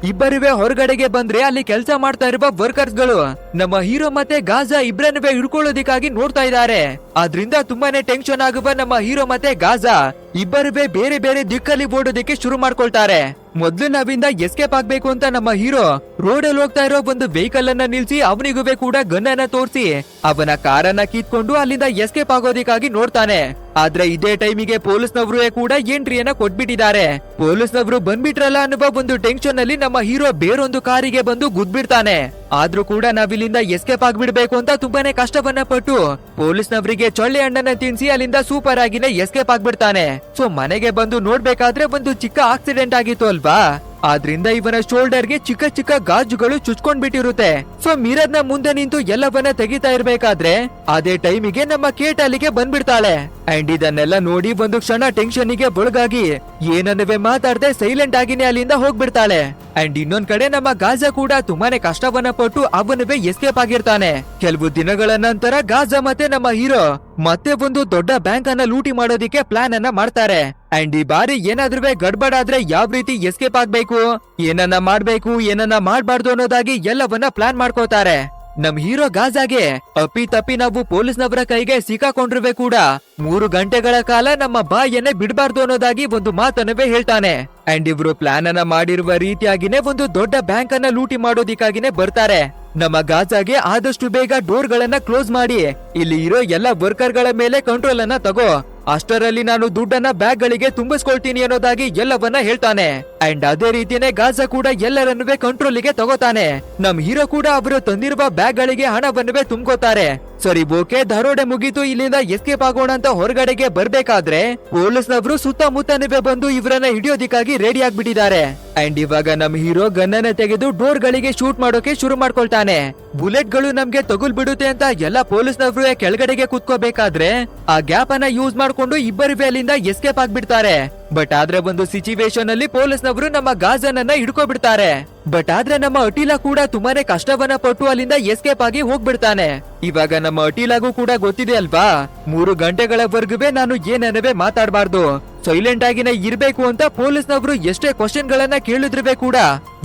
ಇಬ್ಬರುವೆ ಹೊರಗಡೆಗೆ ಬಂದ್ರೆ ಅಲ್ಲಿ ಕೆಲಸ ಮಾಡ್ತಾ ಇರುವ ವರ್ಕರ್ಸ್ಗಳು ನಮ್ಮ ಹೀರೋ ಮತ್ತೆ ಗಾಜಾ ಇಬ್ಬರನ್ನುವೆ ಹಿಡ್ಕೊಳ್ಳೋದಿಕ್ಕಾಗಿ ನೋಡ್ತಾ ಇದ್ದಾರೆ. ಆದ್ರಿಂದ ತುಂಬಾನೇ ಟೆನ್ಷನ್ ಆಗುವ ನಮ್ಮ ಹೀರೋ ಮತ್ತೆ ಗಾಜಾ. ಇಬ್ಬರುವೆ ಬೇರೆ ಬೇರೆ ದಿಕ್ಕಲ್ಲಿ ಓಡೋದಕ್ಕೆ ಶುರು ಮಾಡ್ಕೊಳ್ತಾರೆ. ಮೊದ್ಲು ನಾವಿಂದ ಎಸ್ಕೇಪ್ ಆಗ್ಬೇಕು ಅಂತ ನಮ್ಮ ಹೀರೋ ರೋಡ್ ಅಲ್ಲಿ ಹೋಗ್ತಾ ಇರೋ ಒಂದು ವೆಹಿಕಲ್ ಅನ್ನ ನಿಲ್ಸಿ ಅವನಿಗೂ ಕೂಡ ಗನ್ ತೋರಿಸಿ. ಅವನ ಕಾರನ್ನ ಕಿತ್ಕೊಂಡು ಅಲ್ಲಿಂದ ಎಸ್ಕೇಪ್ ಆಗೋದಿಕ್ಕಾಗಿ ನೋಡ್ತಾನೆ. ಆದ್ರೆ ಇದೇ ಟೈಮಿಗೆ ಪೊಲೀಸ್ನವರು ಕೂಡ ಎಂಟ್ರಿಯನ್ನ ಕೊಟ್ಬಿಟ್ಟಿದ್ದಾರೆ. ಪೊಲೀಸ್ನವರು ಬಂದ್ಬಿಟ್ರಲ್ಲ ಅನ್ನುವ ಒಂದು ಟೆನ್ಷನ್ ಅಲ್ಲಿ ನಮ್ಮ ಹೀರೋ ಬೇರೊಂದು ಕಾರಿಗೆ ಬಂದು ಗುದ್ಬಿಡ್ತಾನೆ. ಆದ್ರೂ ಕೂಡ ನಾವಿಲ್ಲಿಂದ ಎಸ್ಕೇಪ್ ಆಗ್ಬಿಡ್ಬೇಕು ಅಂತ ತುಂಬಾನೇ ಕಷ್ಟವನ್ನ ಪಟ್ಟು ಪೊಲೀಸ್ನವರಿಗೆ ಚೊಳ್ಳೆ ಹಣ್ಣನ್ನ ತಿನ್ಸಿ ಅಲ್ಲಿಂದ ಸೂಪರ್ ಆಗಿನೇ ಎಸ್ಕೇಪ್ ಆಗ್ಬಿಡ್ತಾನೆ. ಸೊ ಮನೆಗೆ ಬಂದು ನೋಡ್ಬೇಕಾದ್ರೆ ಒಂದು ಚಿಕ್ಕ ಆಕ್ಸಿಡೆಂಟ್ ಆಗಿತ್ತು ಅಲ್ವಾ? ಆದ್ರಿಂದ ಇವನ ಶೋಲ್ಡರ್ಗೆ ಚಿಕ್ಕ ಚಿಕ್ಕ ಗಾಜುಗಳು ಚುಚ್ಕೊಂಡ್ ಬಿಟ್ಟಿರುತ್ತೆ ಸೊ ನ ಮುಂದೆ ನಿಂತು ಎಲ್ಲವನ್ನ ತೆಗಿತಾ ಇರ್ಬೇಕಾದ್ರೆ, ಅದೇ ಟೈಮಿಗೆ ನಮ್ಮ ಕೇಟ್ ಅಲ್ಲಿಗೆ ಬಂದ್ಬಿಡ್ತಾಳೆ. ಅಂಡ್ ಇದನ್ನೆಲ್ಲ ನೋಡಿ ಒಂದು ಕ್ಷಣ ಟೆನ್ಷನ್ಗೆ ಒಳಗಾಗಿ ಏನನ್ನವೇ ಮಾತಾಡದೆ ಸೈಲೆಂಟ್ ಆಗಿನೇ ಅಲ್ಲಿಂದ ಹೋಗ್ಬಿಡ್ತಾಳೆ. ಅಂಡ್ ಇನ್ನೊಂದ್ ಕಡೆ ನಮ್ಮ ಗಾಜಾ ಕೂಡ ತುಂಬಾನೇ ಕಷ್ಟವನ್ನ ಪಟ್ಟು ಅವನವೇ ಎಸ್ಕೇಪ್ ಆಗಿರ್ತಾನೆ. ಕೆಲವು ದಿನಗಳ ನಂತರ ಗಾಜಾ ಮತ್ತೆ ನಮ್ಮ ಹೀರೋ ಮತ್ತೆ ಒಂದು ದೊಡ್ಡ ಬ್ಯಾಂಕ್ ಅನ್ನ ಲೂಟಿ ಮಾಡೋದಿಕ್ಕೆ ಪ್ಲಾನ್ ಅನ್ನ ಮಾಡ್ತಾರೆ. ಅಂಡ್ ಈ ಬಾರಿ ಏನಾದ್ರೂ ಗಡ್ಬಡ್ ಆದ್ರೆ ಯಾವ ರೀತಿ ಎಸ್ಕೇಪ್ ಆಗ್ಬೇಕು? ಏನನ್ನ ಮಾಡ್ಬೇಕು, ಏನನ್ನ ಮಾಡ್ಬಾರ್ದು ಅನ್ನೋದಾಗಿ ಎಲ್ಲವನ್ನ ಪ್ಲಾನ್ ಮಾಡ್ಕೋತಾರೆ ನಮ್ ಹೀರೋ ಗಾಜಾಗೆ ಅಪ್ಪಿ ತಪ್ಪಿ ನಾವು ಪೊಲೀಸ್ನವರ ಕೈಗೆ ಸಿಕ್ಕಾಕೊಂಡ್ರುವೆ ಕೂಡ. ಮೂರು ಗಂಟೆಗಳ ಕಾಲ ನಮ್ಮ ಬಾಯನ್ನೇ ಬಿಡಬಾರ್ದು ಅನ್ನೋದಾಗಿ ಒಂದು ಮಾತನ್ನವೇ ಹೇಳ್ತಾನೆ. ಅಂಡ್ ಇವ್ರು ಪ್ಲಾನ್ ಅನ್ನ ಮಾಡಿರುವ ರೀತಿಯಾಗಿನೇ ಒಂದು ದೊಡ್ಡ ಬ್ಯಾಂಕ್ ಅನ್ನ ಲೂಟಿ ಮಾಡೋದಿಕ್ಕಾಗಿನೇ ಬರ್ತಾರೆ. ನಮ್ಮ ಗಾಜಾಗೆ ಆದಷ್ಟು ಬೇಗ ಡೋರ್ ಗಳನ್ನ ಕ್ಲೋಸ್ ಮಾಡಿ. ಇಲ್ಲಿ ಇರೋ ಎಲ್ಲ ವರ್ಕರ್ಗಳ ಮೇಲೆ ಕಂಟ್ರೋಲ್ ಅನ್ನ ತಗೋ. ಅಷ್ಟರಲ್ಲಿ ನಾನು ದುಡ್ಡನ್ನ ಬ್ಯಾಗ್ ಗಳಿಗೆ ತುಂಬಿಸ್ಕೊಳ್ತೀನಿ ಅನ್ನೋದಾಗಿ ಎಲ್ಲವನ್ನ ಹೇಳ್ತಾನೆ. ಅಂಡ್ ಅದೇ ರೀತಿನೇ ಗಾಜಾ ಕೂಡ ಎಲ್ಲರನ್ನುವೆ ಕಂಟ್ರೋಲಿಗೆ ತಗೋತಾನೆ. ನಮ್ ಹೀರೋ ಕೂಡ ಅವರು ತಂದಿರುವ ಬ್ಯಾಗ್ ಗಳಿಗೆ ಹಣವನ್ನು ತುಂಬ್ಕೋತಾರೆ. ಸರಿ, ಓಕೆ ದರೋಡೆ ಮುಗಿತು, ಇಲ್ಲಿಂದ ಎಸ್ಕೇಪ್ ಆಗೋಣ ಅಂತ ಹೊರಗಡೆಗೆ ಬರ್ಬೇಕಾದ್ರೆ ಪೊಲೀಸ್ನವರು ಸುತ್ತಮುತ್ತನೇ ಬಂದು ಇವರನ್ನ ಹಿಡಿಯೋದಿಕ್ಕಾಗಿ ರೆಡಿ ಆಗ್ಬಿಟ್ಟಿದ್ದಾರೆ. ಅಂಡ್ ಇವಾಗ ನಮ್ ಹೀರೋ ಗನ್ನನ್ನ ತೆಗೆದು ಡೋರ್ ಗಳಿಗೆ ಶೂಟ್ ಮಾಡೋಕೆ ಶುರು ಮಾಡ್ಕೊಳ್ತಾನೆ. ಬುಲೆಟ್ಗಳು ನಮ್ಗೆ ತಗುಲ್ ಬಿಡುತ್ತೆ ಅಂತ ಎಲ್ಲ ಪೊಲೀಸ್ನವರು ಕೆಳಗಡೆಗೆ ಕುತ್ಕೋಬೇಕಾದ್ರೆ ಆ ಗ್ಯಾಪ್ ಅನ್ನ ಯೂಸ್ ಮಾಡ್ಕೊಂಡು ಇಬ್ಬರು ಅಲ್ಲಿಂದ ಎಸ್ಕೇಪ್ ಆಗ್ಬಿಡ್ತಾರೆ. ಬಟ್ ಆದ್ರೆ ಒಂದು ಸಿಚುವೇಶನ್ ಅಲ್ಲಿ ಪೊಲೀಸ್ನವರು ನಮ್ಮ ಗಾಜನನ್ನ ಹಿಡ್ಕೊಬಿಡ್ತಾರೆ. ಬಟ್ ಆದ್ರೆ ನಮ್ಮ ಅಟೀಲ ಕೂಡ ತುಂಬಾನೇ ಕಷ್ಟವನ್ನ ಪಟ್ಟು ಅಲ್ಲಿಂದ ಎಸ್ಕೇಪ್ ಆಗಿ ಹೋಗ್ಬಿಡ್ತಾನೆ. ಇವಾಗ ನಮ್ಮ ಅಟೀಲಾಗೂ ಕೂಡ ಗೊತ್ತಿದೆ ಅಲ್ವಾ? ಮೂರು ಗಂಟೆಗಳವರೆಗೂ ನಾನು ಏನನ್ನವೇ ಮಾತಾಡಬಾರ್ದು. ಸೈಲೆಂಟ್ ಆಗಿನೇ ಇರಬೇಕು ಅಂತ ಪೊಲೀಸ್ನವರು ಎಷ್ಟೇ ಕ್ವಶನ್ ಗಳನ್ನ ಕೇಳಿದ್ರೆ ಕೂಡ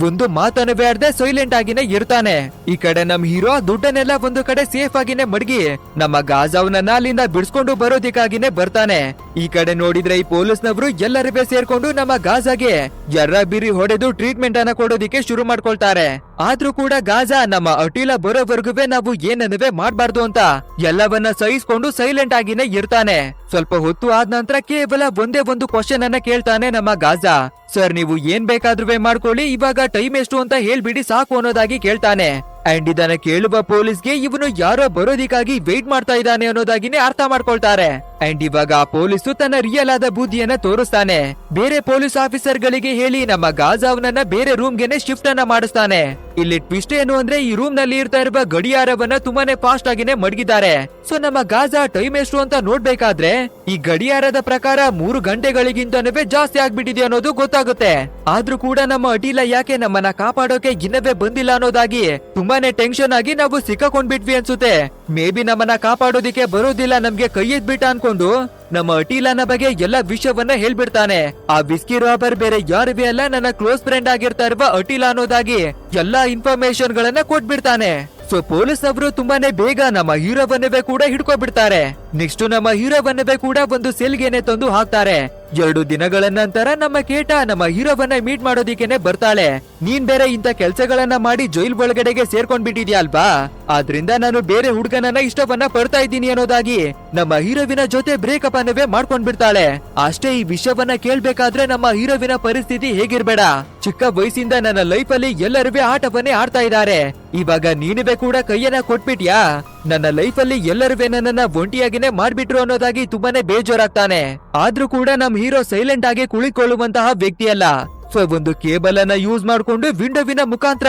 ಒಂದು ಮಾತನ್ನು ಬೇಡದೆ ಸೈಲೆಂಟ್ ಆಗಿನೇ ಇರ್ತಾನೆ. ಈ ಕಡೆ ನಮ್ ಹೀರೋ ದುಡ್ಡನ್ನೆಲ್ಲ ಒಂದು ಕಡೆ ಸೇಫ್ ಆಗಿನೇ ಮಡಗಿ, ನಮ್ಮ ಗಾಜಾವ್ನನ್ನ ಅಲ್ಲಿಂದ ಬಿಡಿಸ್ಕೊಂಡು ಬರೋದಿಕ್ಕಾಗಿನೇ ಬರ್ತಾನೆ. ಈ ಕಡೆ ನೋಡಿದ್ರೆ ಈ ಪೊಲೀಸ್ನವರು ಎಲ್ಲರಿಗೂ ಸೇರ್ಕೊಂಡು ನಮ್ಮ ಗಾಜಾಗೆ, ಎರ್ರ ಬಿರಿ ಹೊಡೆದು ಟ್ರೀಟ್ಮೆಂಟ್ ಅನ್ನ ಕೊಡೋದಿಕ್ಕೆ ಶುರು ಮಾಡ್ಕೊಳ್ತಾರೆ. ಆದ್ರೂ ಕೂಡ ಗಾಜಾ ನಮ್ಮ ಅಟೀಲ ಬರೋವರೆಗುವೆ ನಾವು ಏನನ್ನವೇ ಮಾಡಬಾರ್ದು ಅಂತ ಎಲ್ಲವನ್ನ ಸಹಿಸ್ಕೊಂಡು ಸೈಲೆಂಟ್ ಆಗಿನೇ ಇರ್ತಾನೆ. ಸ್ವಲ್ಪ ಹೊತ್ತು ಆದ ನಂತರ ಕೇವಲ ಒಂದೇ ಒಂದು ಕ್ವಶನ್ ಅನ್ನ ಕೇಳ್ತಾನೆ ನಮ್ಮ ಗಾಜಾ. ಸರ್ ನೀವು ಏನ್ ಬೇಕಾದ್ರೂ ಮಾಡ್ಕೊಳ್ಳಿ. ಇವಾಗ ಟೈಮ್ ಎಷ್ಟು ಅಂತ ಹೇಳ್ಬಿಡಿ, ಸಾಕು ಅನ್ನೋದಾಗಿ ಕೇಳ್ತಾನೆ. ಅಂಡ್ ಇದನ್ನ ಕೇಳುವ ಪೊಲೀಸ್ಗೆ ಇವನು ಯಾರೋ ಬರೋದಿಕ್ಕಾಗಿ ವೇಟ್ ಮಾಡ್ತಾ ಇದ್ದಾನೆ ಅನ್ನೋದಾಗಿನೇ ಅರ್ಥ ಮಾಡ್ಕೊಳ್ತಾರೆ. ಅಂಡ್ ಇವಾಗ ಆ ಪೊಲೀಸು ತನ್ನ ರಿಯಲ್ ಆದ ಬುದ್ಧಿಯನ್ನ ತೋರಿಸ್ತಾನೆ. ಬೇರೆ ಪೊಲೀಸ್ ಆಫೀಸರ್ ಗಳಿಗೆ ಹೇಳಿ ನಮ್ಮ ಗಾಜಾವ್ನನ್ನ ಬೇರೆ ರೂಮ್ ಗೆನೆ ಶಿಫ್ಟ್ ಅನ್ನ ಮಾಡಿಸ್ತಾನೆ. ಇಲ್ಲಿ ಟ್ವಿಸ್ಟ್ ಏನು ಅಂದ್ರೆ ಈ ರೂಮ್ನಲ್ಲಿ ಇರ್ತಾ ಇರುವ ಗಡಿಯಾರವನ್ನ ತುಂಬಾನೇ ಫಾಸ್ಟ್ ಆಗಿನೇ ಮಡಗಿದ್ದಾರೆ. ಸೊ ನಮ್ಮ ಗಾಜಾ ಟೈಮ್ ಎಷ್ಟು ಅಂತ ನೋಡ್ಬೇಕಾದ್ರೆ, ಈ ಗಡಿಯಾರದ ಪ್ರಕಾರ ಮೂರು ಗಂಟೆಗಳಿಗಿಂತನೂ ಜಾಸ್ತಿ ಆಗ್ಬಿಟ್ಟಿದೆ ಅನ್ನೋದು ಗೊತ್ತಾಗುತ್ತೆ. ಆದ್ರೂ ಕೂಡ ನಮ್ಮ ಅಟೀಲ ಯಾಕೆ ನಮ್ಮನ್ನ ಕಾಪಾಡೋಕೆ ಇನ್ನವೇ ಬಂದಿಲ್ಲ ಅನ್ನೋದಾಗಿ ತುಂಬಾನೇ ಟೆನ್ಷನ್ ಆಗಿ ನಾವು ಸಿಕ್ಕಾಕೊಂಡ್ಬಿಟ್ವಿ ಅನ್ಸುತ್ತೆ. ಮೇ ಬಿ ನಮ್ಮನ್ನ ಕಾಪಾಡೋದಿಕ್ಕೆ ಬರೋದಿಲ್ಲ ನಮ್ಗೆ ಕೈ ಎದ್ಬಿಟ್ಟ ಅನ್ಕೊಂಡು ನಮ್ಮ ಅಟೀಲನ ಬಗ್ಗೆ ಎಲ್ಲ ವಿಷಯವನ್ನ ಹೇಳ್ಬಿಡ್ತಾನೆ. ಆ ವಿಸ್ಕಿ ರಾಬರ್ ಬೇರೆ ಯಾರಿವೆ ಅಲ್ಲ, ನನ್ನ ಕ್ಲೋಸ್ ಫ್ರೆಂಡ್ ಆಗಿರ್ತಾ ಇರುವ ಅಟೀಲ ಅನ್ನೋದಾಗಿ ಎಲ್ಲಾ ಇನ್ಫಾರ್ಮೇಶನ್ ಗಳನ್ನ ಕೊಟ್ಬಿಡ್ತಾನೆ. ಸೊ ಪೊಲೀಸ್ ಅವರು ತುಂಬಾನೇ ಬೇಗ ನಮ್ಮ ಹೀರೋವನ್ನವೇ ಕೂಡ ಹಿಡ್ಕೊಬಿಡ್ತಾರೆ. ನೆಕ್ಸ್ಟ್ ನಮ್ಮ ಹೀರೋವನ್ನವೇ ಕೂಡ ಒಂದು ಸೆಲ್ಗೆನೆ ತಂದು ಹಾಕ್ತಾರೆ. ಎರಡು ದಿನಗಳ ನಂತರ ನಮ್ಮ ಕೇಟ ನಮ್ಮ ಹೀರೋವನ್ನ ಮೀಟ್ ಮಾಡೋದಿಕ್ಕೆನೇ ಬರ್ತಾಳೆ. ನೀನ್ ಬೇರೆ ಇಂತ ಕೆಲ್ಸಗಳನ್ನ ಮಾಡಿ ಜೈಲ್ ಒಳಗಡೆಗೆ ಸೇರ್ಕೊಂಡ್ ಬಿಟ್ಟಿದ್ಯಾ ಅಲ್ವಾ? ಆದ್ರಿಂದ ನಾನು ಬೇರೆ ಹುಡುಗನನ್ನ ಇಷ್ಟವನ್ನ ಪಡ್ತಾ ಇದ್ದೀನಿ ಅನ್ನೋದಾಗಿ ನಮ್ಮ ಹೀರೋವಿನ ಜೊತೆ ಬ್ರೇಕಪ್ ಅನ್ನವೇ ಮಾಡ್ಕೊಂಡ್ ಬಿಡ್ತಾಳೆ ಅಷ್ಟೇ ಈ ವಿಷಯವನ್ನ ಕೇಳ್ಬೇಕಾದ್ರೆ ನಮ್ಮ ಹೀರೋವಿನ ಪರಿಸ್ಥಿತಿ ಹೇಗಿರ್ಬೇಡ. ಚಿಕ್ಕ ವಯಸ್ಸಿಂದ ನನ್ನ ಲೈಫ್ ಅಲ್ಲಿ ಎಲ್ಲರೂ ಆಟವನ್ನೇ ಆಡ್ತಾ ಇದ್ದಾರೆ. ಇವಾಗ ನೀನುವೆ ಕೂಡ ಕೈಯನ್ನ ಕೊಟ್ಬಿಟ್ಯಾ? ನನ್ನ ಲೈಫ್ ಅಲ್ಲಿ ಎಲ್ಲರೂ ನನ್ನನ್ನ ಒಂಟಿಯಾಗಿನೇ ಮಾಡ್ಬಿಟ್ರು ಅನ್ನೋದಾಗಿ ತುಂಬಾನೇ ಬೇಜಾರಾಗ್ತಾನೆ. ಆದ್ರೂ ಕೂಡ ನಮ್ ಹೀರೋ ಸೈಲೆಂಟ್ ಆಗಿ ಕುಳಿಕೊಳ್ಳುವಂತಹ ವ್ಯಕ್ತಿ ಅಲ್ಲ ಸೊ, ಒಂದು ಕೇಬಲ್ ಅನ್ನ ಯೂಸ್ ಮಾಡ್ಕೊಂಡು ವಿಂಡೋವಿನ ಮುಖಾಂತರ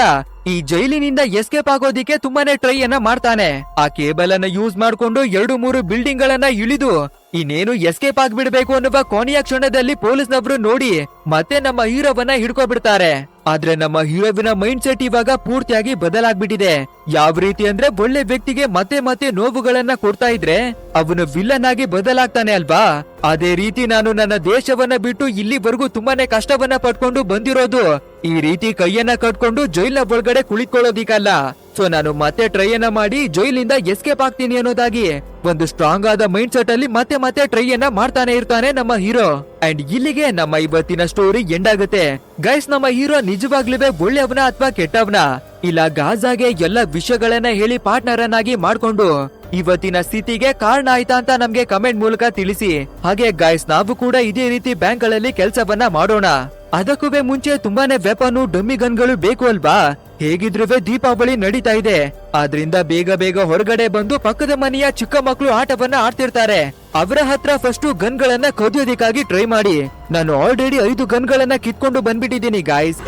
ಈ ಜೈಲಿನಿಂದ ಎಸ್ಕೇಪ್ ಆಗೋದಿಕ್ಕೆ ತುಂಬಾನೇ ಟ್ರೈ ಅನ್ನ ಮಾಡ್ತಾನೆ. ಆ ಕೇಬಲ್ ಅನ್ನ ಯೂಸ್ ಮಾಡ್ಕೊಂಡು ಎರಡು ಮೂರು ಬಿಲ್ಡಿಂಗ್ ಗಳನ್ನ ಇಳಿದು, ಇನ್ನೇನು ಎಸ್ಕೇಪ್ ಆಗ್ಬಿಡ್ಬೇಕು ಅನ್ನುವ ಕೊನೆಯ ಕ್ಷಣದಲ್ಲಿ ಪೊಲೀಸ್ನವರು ನೋಡಿ ಮತ್ತೆ ನಮ್ಮ ಹೀರೋವನ್ನ ಹಿಡ್ಕೊಬಿಡ್ತಾರೆ. ಆದ್ರೆ ನಮ್ಮ ಹೀರೋವಿನ ಮೈಂಡ್ ಸೆಟ್ ಇವಾಗ ಪೂರ್ತಿಯಾಗಿ ಬದಲಾಗ್ಬಿಟ್ಟಿದೆ. ಯಾವ ರೀತಿ ಅಂದ್ರೆ ಒಳ್ಳೆ ವ್ಯಕ್ತಿಗೆ ಮತ್ತೆ ಮತ್ತೆ ನೋವುಗಳನ್ನ ಕೊಡ್ತಾ ಇದ್ರೆ ಅವನು ವಿಲ್ಲನ್ ಆಗಿ ಬದಲಾಗ್ತಾನೆ ಅಲ್ವಾ? ಅದೇ ರೀತಿ ನಾನು ನನ್ನ ದೇಶವನ್ನ ಬಿಟ್ಟು ಇಲ್ಲಿವರೆಗೂ ತುಂಬಾನೇ ಕಷ್ಟವನ್ನ ಪಟ್ಕೊಂಡು ಬಂದಿರೋದು ಈ ರೀತಿ ಕೈಯನ್ನ ಕಟ್ಕೊಂಡು ಜೈಲ್ನ ಒಳಗಡೆ ಕುಳಿತುಕೊಳ್ಳೋದಿಕ್ಕಲ್ಲ ಸೊ ನಾನು ಮತ್ತೆ ಟ್ರೈ ಅನ್ನ ಮಾಡಿ ಜೈಲಿಂದ ಎಸ್ಕೇಪ್ ಆಗ್ತೀನಿ ಅನ್ನೋದಾಗಿ. ಒಂದು ಸ್ಟ್ರಾಂಗ್ ಆದ ಮೈಂಡ್ ಸೆಟ್ ಅಲ್ಲಿ ಮತ್ತೆ ಮತ್ತೆ ಟ್ರೈ ಅನ್ನ ಮಾಡ್ತಾನೆ ಇರ್ತಾನೆ ನಮ್ಮ ಹೀರೋ. ಅಂಡ್ ಇಲ್ಲಿಗೆ ನಮ್ಮ ಇವತ್ತಿನ ಸ್ಟೋರಿ ಎಂಡ್ ಆಗುತ್ತೆ. ಗೈಸ್ ನಮ್ಮ ಹೀರೋ ನಿಜವಾಗ್ಲೂ ಒಳ್ಳೆಯವನ ಅಥವಾ ಕೆಟ್ಟವನ? ಇಲ್ಲ, ಗಾಜಾಗೆ ಎಲ್ಲ ವಿಷಯಗಳನ್ನ ಹೇಳಿ ಪಾರ್ಟ್ನರ್ ಅನ್ನಾಗಿ ಮಾಡ್ಕೊಂಡು. ಇವತ್ತಿನ ಸ್ಥಿತಿಗೆ ಕಾರಣ ಆಯ್ತಾ ಅಂತ ನಮ್ಗೆ ಕಮೆಂಟ್ ಮೂಲಕ ತಿಳಿಸಿ. ಹಾಗೆ ಗೈಸ್ ನಾವು ಕೂಡ ಇದೇ ರೀತಿ ಬ್ಯಾಂಕ್ಗಳಲ್ಲಿ ಕೆಲಸವನ್ನ ಮಾಡೋಣ. ಅದಕ್ಕೂ ಮುಂಚೆ ತುಂಬಾನೇ ವೆಪನ್ ಡಮ್ಮಿ ಗನ್ಗಳು ಬೇಕು ಅಲ್ವಾ? ಹೇಗಿದ್ರೂ ದೀಪಾವಳಿ ನಡೀತಾ ಇದೆ. ಆದ್ರಿಂದ ಬೇಗ ಬೇಗ ಹೊರಗಡೆ ಬಂದು ಪಕ್ಕದ ಮನೆಯ ಚಿಕ್ಕ ಮಕ್ಕಳು ಆಟವನ್ನ ಆಡ್ತಿರ್ತಾರೆ. ಅವರ ಹತ್ರ ಫಸ್ಟ್ ಗನ್ಗಳನ್ನ ಕದಿಯೋದಿಕ್ಕಾಗಿ ಟ್ರೈ ಮಾಡಿ. ನಾನು ಆಲ್ರೆಡಿ ಐದು ಗನ್ಗಳನ್ನ ಕಿತ್ಕೊಂಡು ಬಂದ್ಬಿಟ್ಟಿದ್ದೀನಿ ಗಾಯ್ಸ್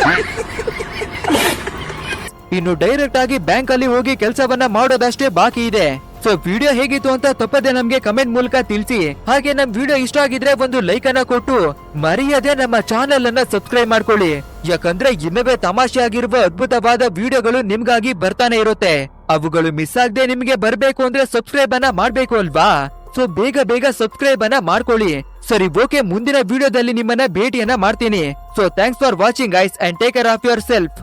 ಇನ್ನು ಡೈರೆಕ್ಟ್ ಆಗಿ ಬ್ಯಾಂಕ್ ಅಲ್ಲಿ ಹೋಗಿ ಕೆಲಸವನ್ನ ಮಾಡೋದಷ್ಟೇ ಬಾಕಿ ಇದೆ. ಸೊ ವಿಡಿಯೋ ಹೇಗಿತ್ತು ಅಂತ ತಪ್ಪದೆ ನಮ್ಗೆ ಕಮೆಂಟ್ ಮೂಲಕ ತಿಳಿಸಿ. ಹಾಗೆ ನಮ್ ವಿಡಿಯೋ ಇಷ್ಟ ಆಗಿದ್ರೆ ಒಂದು ಲೈಕ್ ಅನ್ನ ಕೊಟ್ಟು, ಮರೆಯದೆ ನಮ್ಮ ಚಾನೆಲ್ ಅನ್ನ ಸಬ್ಸ್ಕ್ರೈಬ್ ಮಾಡ್ಕೊಳ್ಳಿ. ಯಾಕಂದ್ರೆ ಇನ್ನವೇ ತಮಾಷೆ ಆಗಿರುವ ಅದ್ಭುತವಾದ ವಿಡಿಯೋಗಳು ನಿಮ್ಗಾಗಿ ಬರ್ತಾನೆ ಇರುತ್ತೆ. ಅವುಗಳು ಮಿಸ್ ಆಗದೆ ನಿಮ್ಗೆ ಬರ್ಬೇಕು ಅಂದ್ರೆ ಸಬ್ಸ್ಕ್ರೈಬ್ ಅನ್ನ ಮಾಡ್ಬೇಕು ಅಲ್ವಾ? ಸೊ ಬೇಗ ಬೇಗ ಸಬ್ಸ್ಕ್ರೈಬ್ ಅನ್ನ ಮಾಡ್ಕೊಳ್ಳಿ. ಸರಿ ಓಕೆ ಮುಂದಿನ ವಿಡಿಯೋದಲ್ಲಿ ನಿಮ್ಮನ್ನ ಭೇಟಿಯನ್ನ ಮಾಡ್ತೀನಿ. So thanks for watching guys and take care of yourself.